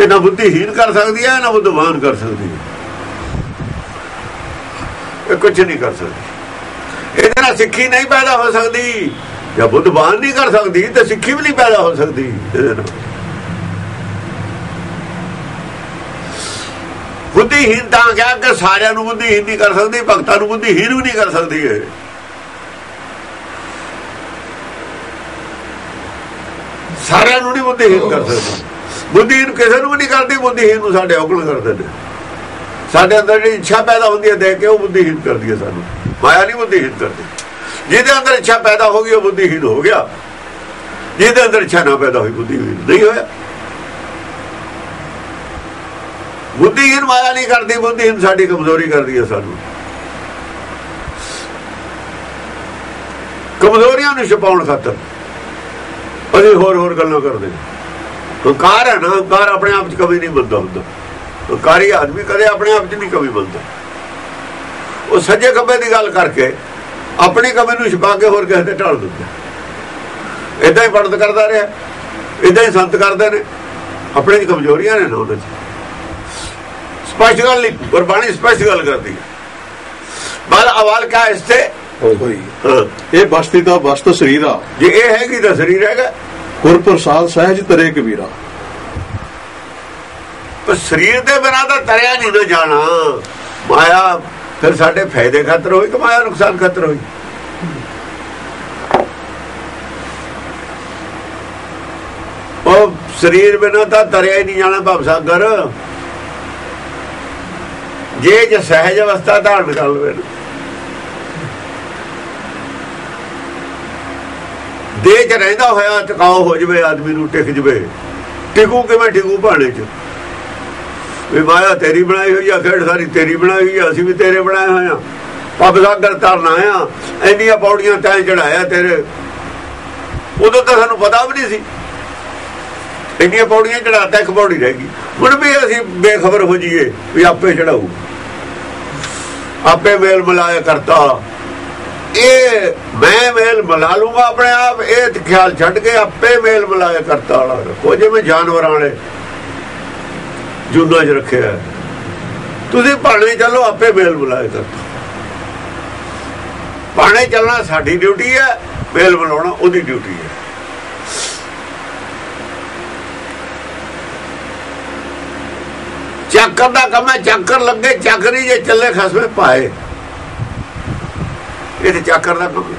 ਇਹ ਨਾ ਬੁੱਧੀਹੀਨ ਕਰ ਸਕਦੀ ਹੈ ਨਾ ਬੁੱਧਵਾਨ ਕਰ ਸਕਦੀ ਹੈ ਇਹ ਕੁਝ ਨਹੀਂ ਕਰ ਸਕਦੀ। ਇਹਦੇ ਨਾਲ ਸਿੱਖੀ ਨਹੀਂ ਪੈਦਾ ਹੋ ਸਕਦੀ, ਜਾਂ ਬੁੱਧਵਾਨ ਨਹੀਂ ਕਰ ਸਕਦੀ, ਤੇ ਸਿੱਖੀ ਵੀ ਨਹੀਂ ਪੈਦਾ ਹੋ ਸਕਦੀ ਇਹਦੇ ਨਾਲ। ਬੁੱਧੀਹੀਨ ਤਾਂ ਕਿਹਾ ਕਿ ਸਾਰਿਆਂ ਨੂੰ ਬੁੱਧੀਹੀਨ ਨਹੀਂ ਕਰ ਸਕਦੀ, ਭਗਤਾਂ ਨੂੰ ਬੁੱਧੀਹੀਨ ਵੀ ਨਹੀਂ ਕਰ ਸਕਦੀ ਇਹ। ਸਾਰਿਆਂ ਨੂੰ ਨਹੀਂ ਬੁੱਧੀਹੀਨ ਕਰ ਸਕਦੇ। ਬੁੱਧੀਹੀਨ ਕਿਸੇ ਨੂੰ ਵੀ ਨਹੀਂ ਕਰਦੀ ਬੁੱਧੀਹੀਨ ਨੂੰ ਸਾਡੇ ਔਗਣ ਕਰਦੇ ਨੇ ਸਾਡੇ ਅੰਦਰ ਜਿਹੜੀ ਇੱਛਾ ਪੈਦਾ ਹੁੰਦੀ ਹੈ, ਦੇਖ ਕੇ ਉਹ ਬੁੱਧੀਹੀਨ ਕਰਦੀ ਹੈ ਸਾਨੂੰ। ਮਾਇਆ ਨਹੀਂ ਬੁੱਧੀਹੀਨ ਕਰਦੀ। ਜਿਹਦੇ ਅੰਦਰ ਇੱਛਾ ਪੈਦਾ ਹੋ ਗਈ, ਉਹ ਬੁੱਧੀਹੀਨ ਹੋ ਗਿਆ। ਜਿਹਦੇ ਅੰਦਰ ਇੱਛਾ ਨਾ ਪੈਦਾ ਹੋਈ ਬੁੱਧੀਹੀਨ ਨਹੀਂ ਹੋਇਆ। ਬੁੱਧੀਹੀਨ ਮਾਇਆ ਨਹੀਂ ਕਰਦੀ ਬੁੱਧੀਹੀਨ ਸਾਡੀ ਕਮਜ਼ੋਰੀ ਕਰਦੀ ਹੈ ਸਾਨੂੰ। ਕਮਜ਼ੋਰੀਆਂ ਨੂੰ ਛਪਾਉਣ ਖਾਤਰ। ਅਸੀਂ ਹੋਰ ਹੋਰ ਗੱਲਾਂ ਕਰਦੇ। ਹੰਕਾਰ ਹੈ ਨਾ, ਹੰਕਾਰ ਆਪਣੇ ਆਪ 'ਚ ਕਦੇ ਨਹੀਂ ਬੰਦਾ ਹੁੰਦਾ। ਹੰਕਾਰੀ ਆਦਮੀ ਕਦੇ ਆਪਣੇ ਆਪ 'ਚ ਨਹੀਂ ਕਦੇ ਬੰਦਾ ਉਹ ਸੱਜੇ ਖੱਬੇ ਦੀ ਗੱਲ ਕਰਕੇ ਆਪਣੀ ਕਮੀ ਨੂੰ ਛਪਾ ਕੇ ਹੋਰ ਕਿਸੇ ਤੇ ਢਾਲ ਦਿੰਦਾ ਇਦਾਂ ਹੀ ਪੜਦ ਕਰਦਾ ਰਿਹਾ। ਇਦਾਂ ਹੀ ਸੰਤ ਕਰਦੇ ਨੇ। ਆਪਣੇ ਦੀ ਕਮਜ਼ੋਰੀਆਂ ਨੇ ਨਾ 'ਚ। ਸਪਸ਼ਟ ਗੱਲ ਨਹੀਂ, ਗੁਰਬਾਣੀ ਸਪਸ਼ਟ ਗੱਲ ਕਰਦੀ ਹੈ। ਬਲ ਅਵਾਲ ਕਾ ਇਸਤੇ ਹੋਈ। ਇਹ ਬਸਤੀ ਦਾ ਬਸਤ ਸਰੀਰਾ ਜੇ ਇਹ ਹੈਗੀ ਤਾਂ ਸਰੀਰ ਹੈਗਾ। ਗੁਰ ਪ੍ਰਸਾਦ ਸਹਿਜ ਤਰੇ ਕਬੀਰਾ। ਪਰ ਸਰੀਰ ਦੇ ਬਿਨਾਂ ਤਾਂ ਤਰਿਆ ਨਹੀਂ ਨਾ ਜਾਣਾ। ਮਾਇਆ ਫਿਰ ਸਾਡੇ ਫਾਇਦੇ ਖਾਤਰ ਹੋਈ ਕਿ ਮਾਇਆ ਨੁਕਸਾਨ ਖਾਤਰ ਹੋਈ? ਉਹ ਸਰੀਰ ਬਿਨਾਂ ਤਾਂ ਤਰਿਆ ਹੀ ਨਹੀਂ ਜਾਣਾ ਭਵ ਸਾਗਰ। ਜੇ ਜ ਸਹਿਜ ਅਵਸਥਾ ਧਾਰਨ ਕਰ ਲਵੇ ਦੇਹ ਚ ਰਹਿੰਦਾ ਹੋਇਆ ਟਿਕਾਉ ਹੋ ਜਵੇ, ਆਦਮੀ ਨੂੰ ਟਿਕ ਜਵੇ। ਟਿਕੂ ਕਿਵੇਂ ਟਿਕੂ ਭਾਣੇ ਚ? ਵੀ ਮਾਇਆ ਤੇਰੀ ਬਣਾਈ ਹੋਈ ਆ, ਖੇਡ ਸਾਰੀ ਤੇਰੀ ਬਣਾਈ ਹੋਈ ਆ, ਅਸੀਂ ਵੀ ਤੇਰੇ ਬਣਾਏ ਹੋਏ ਆ। ਪੱਬ ਸਾਗਰ ਤਰਨਾ ਆ, ਇੰਨੀਆਂ ਪੌੜੀਆਂ ਤੈਂ ਚੜਾਇਆ ਤੇਰੇ। ਉਦੋਂ ਤਾਂ ਸਾਨੂੰ ਪਤਾ ਵੀ ਨਹੀਂ ਸੀ। ਇੰਨੀਆਂ ਪੌੜੀਆਂ ਚੜਾਤਾ, ਇੱਕ ਪੌੜੀ ਰਹਿ ਗਈ। ਹੁਣ ਵੀ ਅਸੀਂ ਬੇਖਬਰ ਹੋ ਜਾਈਏ, ਵੀ ਆਪੇ ਚੜਾਊ। ਆਪੇ ਮੇਲ ਮਲਾਇਆ ਕਰਤਾ। ਇਹ ਮੈਂ ਮੇਲ ਮਿਲਾ ਲੂੰਗਾ ਆਪਣੇ ਆਪ, ਇਹ ਖਿਆਲ ਛੱਡ ਕੇ ਆਪੇ ਮੇਲ ਮਿਲਾਇਆ ਕਰਤਾ ਵਾਲਾ ਰੱਖੋ ਜਿਵੇਂ ਜਾਨਵਰਾਂ ਵਾਲੇ ਜੁੰਦਾ 'ਚ ਰੱਖਿਆ ਤੁਸੀਂ ਭਾਣੇ ਚੱਲੋ, ਆਪੇ ਮੇਲ ਮਿਲਾਇਆ ਕਰਤਾ। ਭਾਣੇ ਚੱਲਣਾ ਸਾਡੀ ਡਿਊਟੀ ਹੈ, ਮੇਲ ਮਿਲਾਉਣਾ ਉਹਦੀ ਡਿਊਟੀ ਹੈ। ਚੱਕਰ ਦਾ ਕੰਮ ਹੈ, ਚੱਕਰ ਲੱਗੇ, ਚੱਕਰੀ ਜੇ ਚੱਲੇ ਖਸਮੇ ਪਾਏ। ਇਹ ਤੇ ਚਾਕਰ ਦਾ ਕੰਮ ਹੈ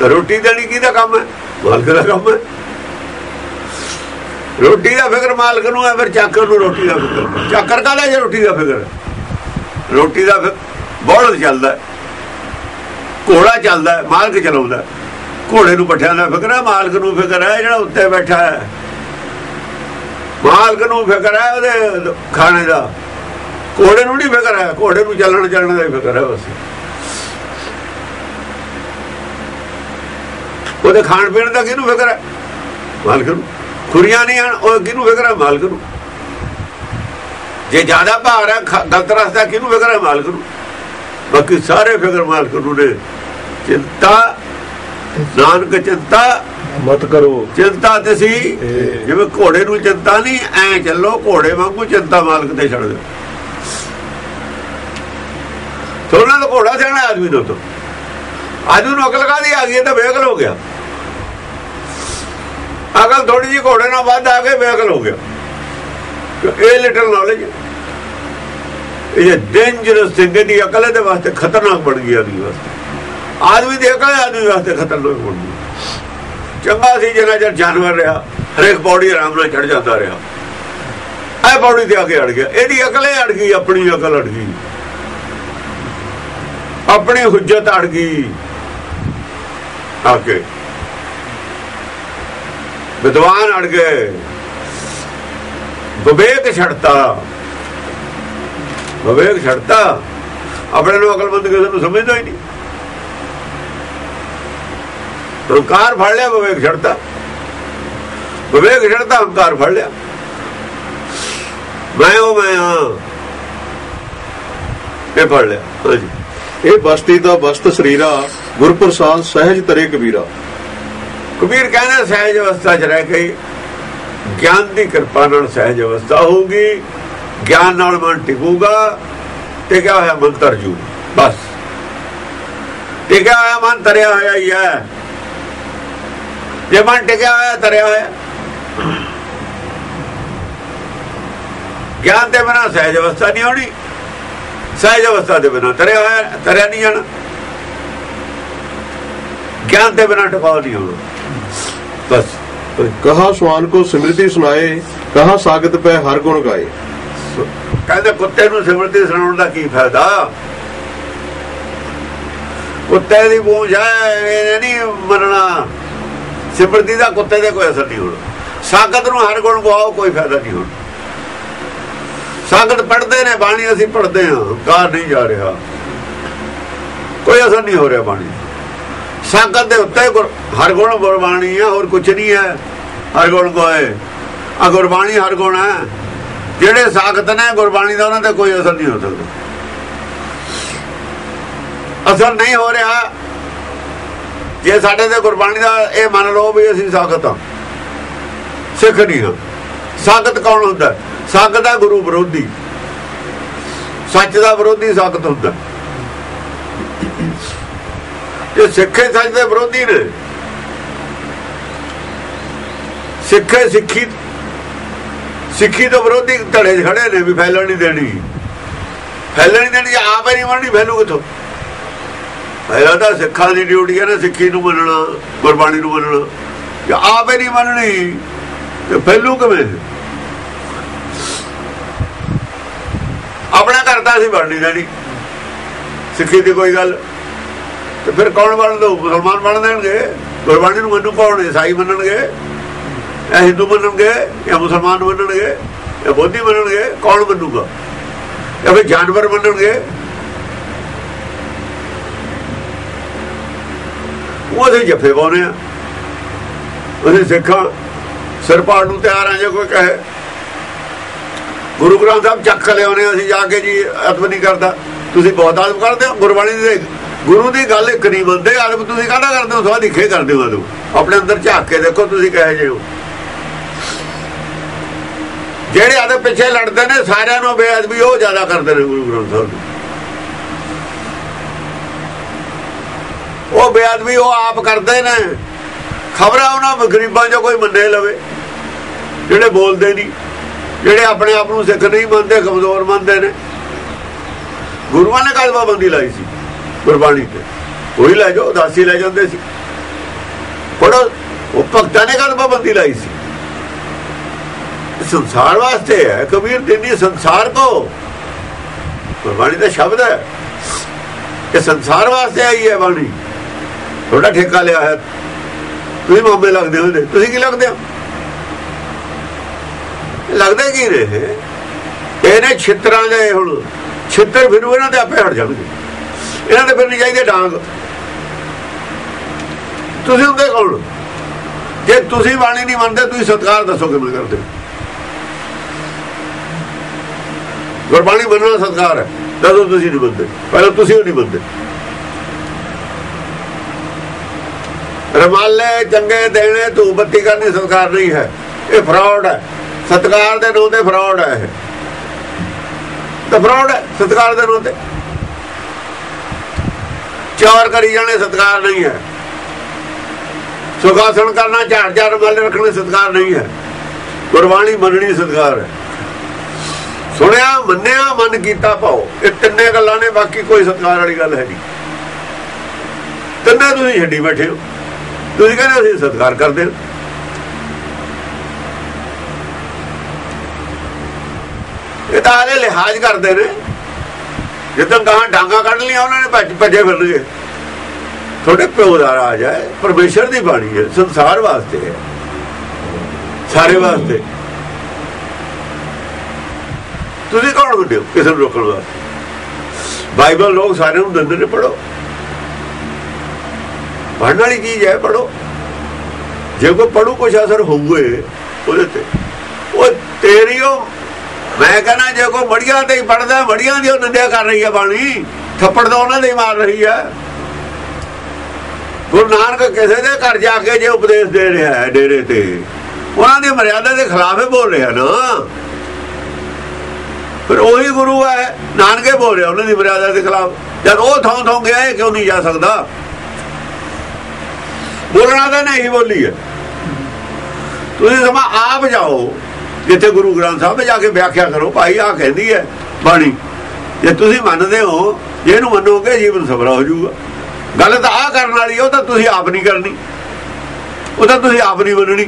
ਤਾਂ ਰੋਟੀ ਦੇਣੀ ਕਿਹਦਾ ਕੰਮ ਹੈ? ਮਾਲਕ ਦਾ ਕੰਮ ਹੈ। ਰੋਟੀ ਦਾ ਫਿਕਰ ਮਾਲਕ ਨੂੰ ਹੈ, ਫਿਰ ਚਾਕਰ ਨੂੰ ਰੋਟੀ ਦਾ ਫਿਕਰ। ਚਾਕਰ ਕਾਹਦਾ ਜੇ ਰੋਟੀ ਦਾ ਫਿਕਰ? ਰੋਟੀ ਦਾ ਫਿਕਰ ਬੋਲਦ ਚੱਲਦਾ ਘੋੜਾ ਚੱਲਦਾ ਮਾਲਕ ਚਲਾਉਂਦਾ ਘੋੜੇ ਨੂੰ ਪੱਠਿਆਂ ਦਾ ਫਿਕਰ ਹੈ, ਮਾਲਕ ਨੂੰ ਫਿਕਰ ਹੈ, ਜਿਹੜਾ ਉੱਤੇ ਬੈਠਾ ਹੈ। ਮਾਲਕ ਨੂੰ ਫਿਕਰ ਹੈ ਉਹਦੇ ਖਾਣੇ ਦਾ। ਘੋੜੇ ਨੂੰ ਨਹੀਂ ਫਿਕਰ ਹੈ, ਘੋੜੇ ਨੂੰ ਚੱਲਣ ਚੱਲਣ ਦਾ ਫਿਕਰ ਹੈ ਬਸ। ਉਹਦੇ ਖਾਣ ਪੀਣ ਦਾ ਕਿਹਨੂੰ ਫਿਕਰ ਹੈ? ਮਾਲਕ ਨੂੰ। ਖੁਰੀਆਂ ਨਹੀਂ ਹਨ ਉਹ ਕਿਹਨੂੰ ਫਿਕਰ ਹੈ? ਮਾਲਕ ਨੂੰ। ਜੇ ਜ਼ਿਆਦਾ ਭਾਰ ਹੈ ਗਲਤ ਰਸਤਾ ਕਿਹਨੂੰ ਫਿਕਰ ਹੈ? ਮਾਲਕ ਨੂੰ। ਬਾਕੀ ਸਾਰੇ ਫਿਕਰ ਮਾਲਕ ਨੂੰ ਨੇ। ਚਿੰਤਾ ਨਾਨਕ ਚਿੰਤਾ ਮਤ ਕਰੋ। ਚਿੰਤਾ ਤੇ ਸੀ। ਜਿਵੇਂ ਘੋੜੇ ਨੂੰ ਚਿੰਤਾ ਨਹੀਂ ਐ ਚੱਲੋ ਘੋੜੇ ਵਾਂਗੂ ਚਿੰਤਾ ਮਾਲਕ ਤੇ ਛੱਡ ਦਿਓ। ਥੋੜਾ ਘੋੜਾ ਸਿਆਣਾ ਆਦਮੀ ਨੂੰ ਤੋਂ। ਆਦਮੀ ਨੂੰ ਅਕਲ ਕਾਦੀ ਆ ਗਈ? ਤਾਂ ਬੇਅਕਲ ਹੋ ਗਿਆ। ਅਕਲ ਥੋੜੀ ਜਿਹੀ ਘੋੜੇ ਨਾਲ ਵੱਧ ਆ ਕੇ ਬੇਅਕਲ ਹੋ ਗਿਆ। ਇਹ ਲਿਟਲ ਨੌਲੇਜ ਇਹ ਡੇਂਜਰਸ ਥਿੰਗ ਦੀ ਅਕਲ ਦੇ ਵਾਸਤੇ ਖਤਰਨਾਕ ਬਣ ਗਈ ਆਦਮੀ ਵਾਸਤੇ। ਆਦਮੀ ਦੀ ਅਕਲ ਆਦਮੀ ਵਾਸਤੇ ਖਤਰਨਾਕ ਬਣ ਗਈ। ਚੰਗਾ ਸੀ ਜਿਹੜਾ ਜਰ ਜਾਨਵਰ ਰਿਹਾ, ਹਰੇਕ ਬੌਡੀ ਆਰਾਮ ਨਾਲ ਚੜ ਜਾਂਦਾ ਰਿਹਾ। ਇਹ ਬੌਡੀ ਤੇ ਆ ਕੇ ਅੜ ਗਿਆ। ਇਹਦੀ ਅਕਲੇ ਅੜ ਗਈ, ਆਪਣੀ ਅਕਲ ਅੜ ਗਈ। ਆਪਣੀ ਹੁਜਤ ਅੜ ਗਈ। ਆ ਕੇ ਵਿਦਵਾਨ ਅੜ ਗਏ। ਵਿਵੇਕ ਛੱਡਤਾ। ਵਿਵੇਕ ਛੱਡਤਾ। ਆਪਣੇ ਨੂੰ ਅਕਲਮੰਦ ਕਿਸੇ ਨੂੰ ਸਮਝਦਾ ਹੀ ਨਹੀਂ। ਹੰਕਾਰ ਫੜ ਲਿਆ, ਵਿਵੇਕ ਛੱਡਤਾ। ਵਿਵੇਕ ਛੱਡਤਾ, ਹੰਕਾਰ ਫੜ ਲਿਆ। ਮੈਂ ਉਹ ਮੈਂ ਹਾਂ। ਇਹ ਫੜ ਲਿਆ। ਹਾਂਜੀ। ਇਹ ਬਸਤੀ ਦਾ ਬਸਤ ਸਰੀਰਾ, ਗੁਰਪ੍ਰਸਾਦ ਸਹਿਜ ਤਰੇ ਕਬੀਰਾ। ਕਬੀਰ ਕਹਿੰਦਾ ਸਹਿਜ ਅਵਸਥਾ 'ਚ ਰਹਿ ਕੇ ਗਿਆਨ ਦੀ ਕਿਰਪਾ ਨਾਲ ਸਹਿਜ ਅਵਸਥਾ ਹੋਊਗੀ, ਗਿਆਨ ਨਾਲ ਮਨ ਟਿਕੂਗਾ, ਟਿਕਿਆ ਹੋਇਆ ਮਨ ਤਰਜੂ, ਬਸ। ਟਿਕਿਆ ਹੋਇਆ ਮਨ ਤਰਿਆ ਹੋਇਆ ਹੀ ਹੈ। ਜੇ ਮਨ ਟਿਕਿਆ ਹੋਇਆ, ਤਰਿਆ ਹੋਇਆ। ਗਿਆਨ ਦੇ ਬਿਨਾ ਸਹਿਜ ਅਵਸਥਾ ਨਹੀਂ ਆਉਣੀ ਸਹਿਜ ਅਵਸਥਾ ਦੇ ਬਿਨਾ ਤਰਿਆ ਹੋਇਆ, ਤਰਿਆ ਨਹੀਂ ਜਾਣਾ। ਗਿਆਨ ਦੇ ਬਿਨਾ ਟਿਕਾਉ ਨਹੀਂ ਹੋਣਾ। ਬਸ। ਕਹਾ ਸਵਾਨ ਕੋ ਸਿਮਰਤੀ ਸੁਨਾਏ ਕਹਾ ਸਾਗਤ ਪੈ ਹਰ ਗੁਣ ਗਾਏ। ਕਹਿੰਦੇ ਕੁੱਤੇ ਨੂੰ ਸਿਮਰਤੀ ਸੁਣਾਉਣ ਦਾ ਕੀ ਫਾਇਦਾ? ਕੁੱਤੇ ਦੀ ਪੂੰਛ ਹੈ ਨਹੀਂ ਮੰਨਣਾ। ਸਿਮਰਤੀ ਦਾ ਕੁੱਤੇ ਦੇ ਕੋਈ ਅਸਰ ਨਹੀਂ ਹੋਣਾ। ਸਾਗਤ ਨੂੰ ਹਰ ਗੁਣ ਗਵਾਓ ਕੋਈ ਫਾਇਦਾ ਨਹੀਂ ਹੋਣਾ। ਸਾਗਤ ਪੜਦੇ ਨੇ ਬਾਣੀ ਅਸੀਂ ਪੜਦੇ ਹਾਂ। ਕਾਰ ਨਹੀਂ ਜਾ ਰਿਹਾ। ਕੋਈ ਅਸਰ ਨਹੀਂ ਹੋ ਰਿਹਾ ਬਾਣੀ। ਸੰਗਤ ਦੇ ਉੱਤੇ ਗੁਰ- ਹਰ ਗੁਣ ਗੁਰਬਾਣੀ ਹੈ ਹੋਰ ਕੁਝ ਨਹੀਂ ਹੈ। ਹਰ ਗੁਣ ਗੋਏ ਆ ਗੁਰਬਾਣੀ ਹਰ ਗੁਣ ਹੈ। ਜਿਹੜੇ ਸਾਖਤ ਨੇ ਗੁਰਬਾਣੀ ਦਾ, ਉਹਨਾਂ ਤੇ ਕੋਈ ਅਸਰ ਨਹੀਂ ਹੋ ਸਕਦਾ। ਅਸਰ ਨਹੀਂ ਹੋ ਰਿਹਾ। ਜੇ ਸਾਡੇ ਤੇ ਗੁਰਬਾਣੀ ਦਾ ਇਹ ਮੰਨ ਲਓ ਵੀ ਅਸੀਂ ਸਾਖਤ ਹਾਂ। ਸਿੱਖ ਨਹੀਂ ਹਾਂ। ਸਾਖਤ ਕੌਣ ਹੁੰਦਾ? ਸਾਖਤ ਦਾ ਗੁਰੂ ਵਿਰੋਧੀ। ਸੱਚ ਦਾ ਵਿਰੋਧੀ ਸਾਖਤ ਹੁੰਦਾ। ਜੇ ਸਿੱਖੇ ਸੱਚ ਦੇ ਵਿਰੋਧੀ ਨੇ। ਸਿੱਖੇ ਸਿੱਖੀ ਸਿੱਖੀ ਤੋਂ ਵਿਰੋਧੀ ਧੜੇ ਖੜੇ ਨੇ ਵੀ ਫੈਲਣ ਨਹੀਂ ਦੇਣੀ। ਫੈਲਣ ਨਹੀਂ ਦੇਣੀ ਜੇ ਆਪ ਹੀ ਨਹੀਂ ਮੰਨਣੀ ਫੈਲੂ ਕਿੱਥੋਂ? ਪਹਿਲਾਂ ਤਾਂ ਸਿੱਖਾਂ ਦੀ ਡਿਊਟੀ ਹੈ ਨਾ, ਸਿੱਖੀ ਨੂੰ ਮੰਨਣਾ, ਗੁਰਬਾਣੀ ਨੂੰ ਮੰਨਣਾ। ਜੇ ਆਪ ਹੀ ਨਹੀਂ ਮੰਨਣੀ, ਤੇ ਫੈਲੂ ਕਿਵੇਂ? ਆਪਣਾ ਕਰਦਾ ਸੀ ਬਣ ਨਹੀਂ ਦੇਣੀ। ਸਿੱਖੀ ਦੀ ਕੋਈ ਗੱਲ ਤੇ ਫਿਰ ਕੌਣ ਬਣ ਦੋ ਮੁਸਲਮਾਨ ਬਣ ਦੇਣਗੇ ਗੁਰਬਾਣੀ ਨੂੰ ਮੰਨੂ ਕੌਣ ਈਸਾਈ ਮੰਨਣਗੇ? ਇਹ ਹਿੰਦੂ ਮੰਨਣਗੇ? ਜਾਂ ਮੁਸਲਮਾਨ ਮੰਨਣਗੇ? ਜਾਂ ਬੋਧੀ ਮੰਨਣਗੇ? ਕੌਣ ਮੰਨੂਗਾ? ਜਾਂ ਫਿਰ ਜਾਨਵਰ ਮੰਨਣਗੇ? ਉਹਦੇ ਜੱਫੇ ਪਾਉਣੇ ਆ ਉਹਦੇ ਸਿੱਖਾਂ ਸਿਰ ਪਾੜ ਨੂੰ ਤਿਆਰ ਆ ਜੇ ਕੋਈ ਕਹੇ। ਗੁਰੂ ਗ੍ਰੰਥ ਸਾਹਿਬ ਚੱਕ ਲਿਆਉਣੇ ਅਸੀਂ ਜਾ ਕੇ ਜੀ ਆਤਮ ਨਹੀਂ ਕਰਦਾ। ਤੁਸੀਂ ਬਹੁਤ ਆਦਮ ਕਰਦੇ ਹੋ, ਗੁਰਬਾਣੀ ਦੇ ਗੁਰੂ ਦੀ ਗੱਲ ਇੱਕ ਨਹੀਂ ਮੰਨਦੇ ਆਦਬ ਤੁਸੀਂ ਕਾਹਦਾ ਕਰਦੇ ਹੋ? ਸਵਾ ਦਿਖੇ ਕਰਦੇ ਹੋ ਆਦਬ ਆਪਣੇ ਅੰਦਰ ਝਾਕ ਕੇ ਦੇਖੋ, ਤੁਸੀਂ ਕਹੇ ਜੇ ਹੋ। ਜਿਹੜੇ ਆਦੇ ਪਿੱਛੇ ਲੜਦੇ ਨੇ, ਸਾਰਿਆਂ ਨੂੰ ਬੇਅਦਬੀ, ਉਹ ਜ਼ਿਆਦਾ ਕਰਦੇ ਨੇ ਗੁਰੂ ਗ੍ਰੰਥ ਸਾਹਿਬ ਉਹ ਬੇਅਦਬੀ, ਉਹ ਆਪ ਕਰਦੇ ਨੇ। ਖਬਰਾਂ ਉਹਨਾਂ ਗਰੀਬਾਂ ਜੋ ਕੋਈ ਮੰਨੇ ਲਵੇ। ਜਿਹੜੇ ਬੋਲਦੇ ਨਹੀਂ, ਜਿਹੜੇ ਆਪਣੇ ਆਪ ਨੂੰ ਸਿੱਖ ਨਹੀਂ ਮੰਨਦੇ, ਕਮਜ਼ੋਰ ਮੰਨਦੇ ਨੇ। ਗੁਰੂਆਂ ਨੇ ਕਦ ਪਾਬੰਦੀ ਲਾਈ ਸੀ। ਗੁਰਬਾਣੀ ਤੇ। ਉਹੀ ਲੈ ਜਾਓ ਦਾਸੀ ਲੈ ਜਾਂਦੇ ਸੀ। ਪੜੋ ਉਹ ਭਗਤਾਂ ਨੇ ਗੱਲ ਪਾਬੰਦੀ ਲਾਈ ਸੀ। ਸੰਸਾਰ ਵਾਸਤੇ ਹੈ, ਕਬੀਰ ਦਿਨੀ ਸੰਸਾਰ ਕੋ ਗੁਰਬਾਣੀ ਦਾ ਸ਼ਬਦ ਹੈ। ਇਹ ਸੰਸਾਰ ਵਾਸਤੇ ਆਈ ਹੈ ਬਾਣੀ। ਥੋੜਾ ਠੇਕਾ ਲਿਆ ਹੈ। ਤੁਸੀਂ ਮਾਮੇ ਲੱਗਦੇ ਹੋ ਤੁਸੀਂ ਕੀ ਲੱਗਦੇ ਹੋ? ਲੱਗਦੇ ਕੀ ਰਹੇ ਇਹਨੇ ਛਿੱਤਰਾਂ ਦੇ ਹੁਣ। ਛਿੱਤਰ ਫਿਰ ਇਹਨਾਂ ਦੇ ਆਪੇ ਹਟ ਜਾਣਗੇ। ਇਹਨਾਂ ਦੇ ਫਿਰ ਨਹੀਂ ਚਾਹੀਦੇ ਡਾਂਗ ਤੁਸੀਂ ਹੁੰਦੇ ਕੌਣ ਜੇ ਤੁਸੀਂ ਬਾਣੀ ਨਹੀਂ ਮੰਨਦੇ, ਤੁਸੀਂ ਸਤਕਾਰ ਦੱਸੋ ਕਿਵੇਂ ਕਰਦੇ। ਗੁਰਬਾਣੀ ਮੰਨਣਾ ਸਤਕਾਰ ਹੈ ਦੱਸੋ ਤੁਸੀਂ ਨਹੀਂ ਮੰਨਦੇ ਪਹਿਲਾਂ ਤੁਸੀਂ ਉਹ ਨਹੀਂ ਮੰਨਦੇ ਰਮਾਲੇ ਚੰਗੇ ਦੇਣੇ, ਧੂਪ ਬੱਤੀ ਕਰਨੀ ਸਤਕਾਰ ਨਹੀਂ ਹੈ। ਇਹ ਫਰਾਡ ਹੈ। ਸਤਕਾਰ ਦੇ ਨਾਂ ਤੇ ਫਰਾਡ ਹੈ ਇਹ। ਤਾਂ ਫਰਾਡ ਹੈ, ਸਤਕਾਰ ਦੇ ਨਾਂ ਤੇ। ਚਾਰ ਕਰੀ ਜਾਣੇ, ਸਤਕਾਰ ਨਹੀਂ ਹੈ। ਸੁਖਾਸਣ ਕਰਨਾ, ਝਾੜ ਝਾੜ ਮੱਲ ਰੱਖਣੇ, ਸਤਕਾਰ ਨਹੀਂ ਹੈ। ਗੁਰਬਾਣੀ ਮੰਨਣੀ ਸਤਕਾਰ ਹੈ। ਸੁਣਿਆ, ਮੰਨਿਆ, ਮਨ ਕੀਤਾ ਭਾਉ ਇਹ ਤਿੰਨੇ ਗੱਲਾਂ ਨੇ, ਬਾਕੀ ਕੋਈ ਸਤਕਾਰ ਵਾਲੀ ਗੱਲ ਹੈ ਨਹੀਂ। ਤਿੰਨੇ ਤੁਸੀਂ ਛੱਡੀ ਬੈਠੇ ਹੋ। ਤੁਸੀਂ ਕਹਿੰਦੇ ਅਸੀਂ ਸਤਕਾਰ ਕਰਦੇ ਹਾਂ। ਇਹ ਤਾਂ ਹਾਲੇ ਲਿਹਾਜ਼ ਕਰਦੇ ਨੇ। ਜਦੋਂ ਗਾਂ ਡਾਂਗਾ ਕੱਢ ਲਿਆ ਉਹਨਾਂ ਨੇ ਭੱਜੇ ਫਿਰਨਗੇ। ਤੁਹਾਡੇ ਪਿਓ ਦਾ ਰਾਜ ਹੈ, ਪਰਮੇਸ਼ਰ ਦੀ ਬਾਣੀ ਹੈ, ਸੰਸਾਰ ਵਾਸਤੇ ਹੈ। ਸਾਰੇ ਵਾਸਤੇ। ਤੁਸੀਂ ਕੌਣ ਹੁੰਦੇ ਹੋ? ਕਿਸੇ ਨੂੰ ਰੋਕਣ ਵਾਸਤੇ। ਬਾਈਬਲ ਲੋਕ ਸਾਰਿਆਂ ਨੂੰ ਦਿੰਦੇ ਨੇ ਪੜੋ ਪੜ੍ਹਨ ਵਾਲੀ ਚੀਜ਼ ਹੈ ਪੜੋ ਜੇ ਕੋਈ ਪੜੂ ਕੁਛ ਅਸਰ ਹੋਊਗੇ ਉਹਦੇ ਤੇ। ਉਹ ਤੇਰੀ ਉਹ ਮੈਂ ਕਹਿੰਦਾ ਜੇ ਕੋਈ ਮੜੀਆਂ ਤੇ ਹੀ ਪੜਦਾ ਮੜੀਆਂ ਦੀ ਉਹ ਨਿੰਦਿਆ ਕਰ ਰਹੀ ਹੈ ਬਾਣੀ। ਥੱਪੜ ਤਾਂ ਉਹਨਾਂ ਦੇ ਹੀ ਮਾਰ ਰਹੀ ਹੈ। ਗੁਰੂ ਨਾਨਕ ਕਿਸੇ ਦੇ ਘਰ ਜਾ ਕੇ ਜੇ ਉਪਦੇਸ਼ ਦੇ ਰਿਹਾ ਹੈ ਡੇਰੇ ਤੇ, ਉਹਨਾਂ ਦੀ ਮਰਿਆਦਾ ਦੇ ਖਿਲਾਫ ਹੀ ਬੋਲ ਰਿਹਾ ਨਾ। ਫਿਰ ਉਹੀ ਗੁਰੂ ਹੈ, ਨਾਨਕੇ ਬੋਲ ਰਿਹਾ ਉਹਨਾਂ ਦੀ ਮਰਿਆਦਾ ਦੇ ਖਿਲਾਫ। ਜਦ ਉਹ ਥਾਂ ਥੋਂ ਗਿਆ, ਇਹ ਕਿਉਂ ਨਹੀਂ ਜਾ ਸਕਦਾ? ਬੋਲਣਾ ਤਾਂ ਨਹੀਂ ਬੋਲੀ ਹੈ। ਤੁਸੀਂ ਸਮਾਂ ਆਪ ਜਾਓ। ਜਿੱਥੇ ਗੁਰੂ ਗ੍ਰੰਥ ਸਾਹਿਬ ਜਾ ਕੇ ਵਿਆਖਿਆ ਕਰੋ, ਭਾਈ ਆ ਕਹਿੰਦੀ ਹੈ ਬਾਣੀ। ਜੇ ਤੁਸੀਂ ਮੰਨਦੇ ਹੋ, ਜੇ ਇਹਨੂੰ ਮੰਨੋਗੇ, ਜੀਵਨ ਸਫਲਾ ਹੋ ਜਾਊਗਾ। ਗੱਲ ਤਾਂ ਆ ਕਰਨ ਵਾਲੀ ਉਹ ਤਾਂ ਤੁਸੀਂ ਆਪ ਨਹੀਂ ਕਰਨੀ। ਉਹ ਤਾਂ ਤੁਸੀਂ ਆਪ ਨਹੀਂ ਮੰਨਣੀ।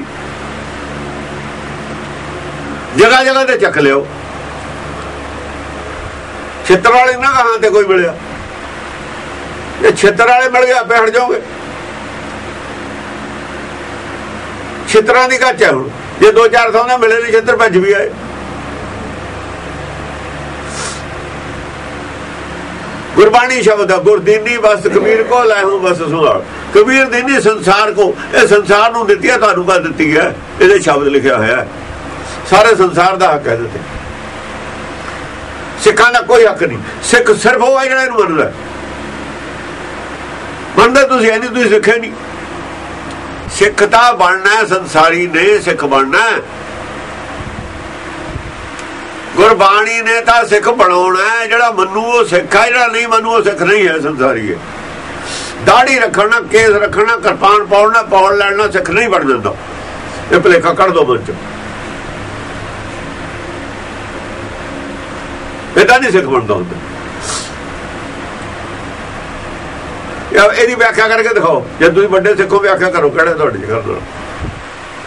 ਜਗ੍ਹਾ ਜਗ੍ਹਾ ਤੇ ਚੱਕ ਲਿਓ ਛਿੱਤਰ ਵਾਲੇ ਨਾ ਕਹਾਂ ਤੇ ਕੋਈ ਮਿਲਿਆ? ਇਹ ਛਿੱਤਰ ਵਾਲੇ ਮਿਲ ਗਿਆ ਬੈਠ ਜਾਓਗੇ। ਛਿੱਤਰਾਂ ਦੀ ਕੱਚ ਹੈ ਹੁਣ। ਜੇ ਦੋ ਚਾਰ ਸੌ ਦੇ ਮਿਲੇ ਨਹੀਂ ਭੱਜ ਵੀ ਆਏ। ਗੁਰਬਾਣੀ ਸ਼ਬਦ ਹੈ ਗੁਰਦੀਨੀ ਬਸ, ਕਬੀਰ ਕੋ ਲੈ ਹੂੰ ਬਸ ਸੁਹਾਲ ਕਬੀਰ ਦੀਨੀ ਸੰਸਾਰ ਕੋ, ਇਹ ਸੰਸਾਰ ਨੂੰ ਦਿੱਤੀ ਹੈ ਤੁਹਾਨੂੰ ਕਾ ਦਿੱਤੀ ਹੈ ਇਹਦੇ ਸ਼ਬਦ ਲਿਖਿਆ ਹੋਇਆ। ਹੈ ਸਾਰੇ ਸੰਸਾਰ ਦਾ ਹੱਕ ਹੈ ਇਹਦੇ ਸਿੱਖਾਂ ਦਾ ਕੋਈ ਹੱਕ ਨਹੀਂ। ਸਿੱਖ ਸਿਰਫ ਉਹ ਹੈ ਜਿਹੜਾ ਇਹਨੂੰ ਮੰਨਦਾ। ਮੰਨਦੇ ਤੁਸੀਂ ਐ ਤੁਸੀਂ ਸਿੱਖਿਆ ਨਹੀਂ। ਸਿੱਖ ਤਾਂ ਬਣਨਾ ਸੰਸਾਰੀ ਨੇ ਸਿੱਖ ਬਣਨਾ ਗੁਰਬਾਣੀ ਨੇ ਤਾਂ ਸਿੱਖ ਬਣਾਉਣਾ ਜਿਹੜਾ ਮੰਨੂ ਉਹ ਸਿੱਖ ਹੈ, ਜਿਹੜਾ ਨਹੀਂ ਮੰਨੂ ਉਹ ਸਿੱਖ ਨਹੀਂ ਹੈ, ਸੰਸਾਰੀ ਹੈ। ਦਾੜੀ ਰੱਖਣਾ, ਕੇਸ ਰੱਖਣਾ, ਕਿਰਪਾਨ ਪਾਉਣਾ ਪੌੜ ਲੈਣਾ, ਸਿੱਖ ਨਹੀਂ ਬਣ ਜਾਂਦਾ। ਇਹ ਭਲੇਖਾ ਕੱਢ ਦੋ ਮਨ ਚ। ਇਹ ਤਾਂ ਨਹੀਂ ਸਿੱਖ ਬਣਦਾ ਹੁੰਦਾ। ਇਹਦੀ ਵਿਆਖਿਆ ਕਰਕੇ ਦਿਖਾਓ। ਜੇ ਤੁਸੀਂ ਵੱਡੇ ਸਿੱਖੋ ਵਿਆਖਿਆ ਕਰੋ ਕਿਹੜੇ ਤੁਹਾਡੇ ਚ ਕਰਨਾ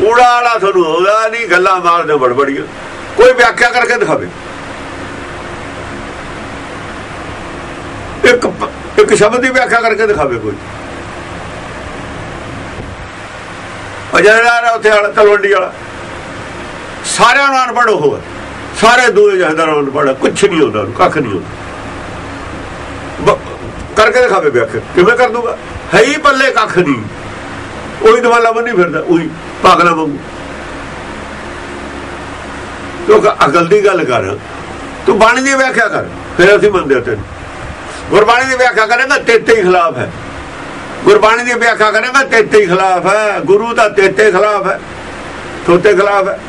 ਊੜਾ ਵਾਲਾ ਤੁਹਾਨੂੰ ਆਉਂਦਾ ਨਹੀਂ ਗੱਲਾਂ ਮਾਰਦੇ ਬੜਬੜੀਆਂ। ਕੋਈ ਵਿਆਖਿਆ ਕਰਕੇ ਦਿਖਾਵੇ। ਇੱਕ ਇੱਕ ਸ਼ਬਦ ਦੀ ਵਿਆਖਿਆ ਕਰਕੇ ਦਿਖਾਵੇ ਕੋਈ। ਅਜਿਹਾ ਉੱਥੇ ਵਾਲਾ ਤਲਵੰਡੀ ਵਾਲਾ। ਸਾਰਿਆਂ ਨੂੰ ਅਨਪੜ੍ਹ ਉਹ ਹੈ। ਸਾਰੇ ਦੂਏ ਜਹਦਾਰਾਂ ਨੂੰ ਅਨਪੜ੍ਹ ਕੁਛ ਨਹੀਂ ਹੁੰਦਾ ਉਹਨੂੰ, ਕੱਖ ਨਹੀਂ ਹੁੰਦਾ। ਕਰਕੇ ਦਿਖਾਵੇ ਵਿਆਖਿਆ ਕਿਵੇਂ ਕਰ ਦੂਗਾ? ਹੈ ਹੀ ਪੱਲੇ ਕੱਖ ਨਹੀਂ। ਉਹੀ ਦਵਾਲਾ ਬੰਨੀ ਫਿਰਦਾ, ਉਹੀ ਪਾਗਲਾ ਵਾਂਗੂ ਤੂੰ ਅਕਲ ਦੀ ਗੱਲ ਕਰ। ਤੂੰ ਬਾਣੀ ਦੀ ਵਿਆਖਿਆ ਕਰ। ਫਿਰ ਅਸੀਂ ਮੰਨਦੇ ਤੈਨੂੰ। ਗੁਰਬਾਣੀ ਦੀ ਵਿਆਖਿਆ ਕਰੇਗਾ, ਤੇਤੇ ਹੀ ਖਿਲਾਫ ਹੈ। ਗੁਰਬਾਣੀ ਦੀ ਵਿਆਖਿਆ ਕਰੇਗਾ, ਤੇਤੇ ਹੀ ਖਿਲਾਫ ਹੈ। ਗੁਰੂ ਦਾ ਤੇਤੇ ਖਿਲਾਫ ਹੈ। ਤੋਤੇ ਖਿਲਾਫ ਹੈ।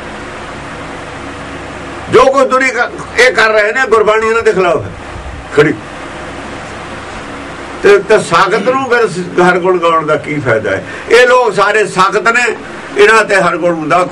ਜੋ ਕੁਝ ਦੁਨੀਆ ਇਹ ਕਰ ਰਹੇ ਨੇ, ਗੁਰਬਾਣੀ ਇਹਨਾਂ ਦੇ ਖਿਲਾਫ ਹੈ। ਖੜੀ। ਤੇ ਤੇ ਸਾਖਤ ਨੂੰ ਫਿਰ ਹਰ ਗੁਣ ਗਾਉਣ ਦਾ ਕੀ ਫਾਇਦਾ ਹੈ? ਇਹ ਲੋਕ ਸਾਰੇ ਸਾਖਤ ਨੇ, ਇਹਨਾਂ ਤੇ ਹਰ ਗੁਣ ਦਾ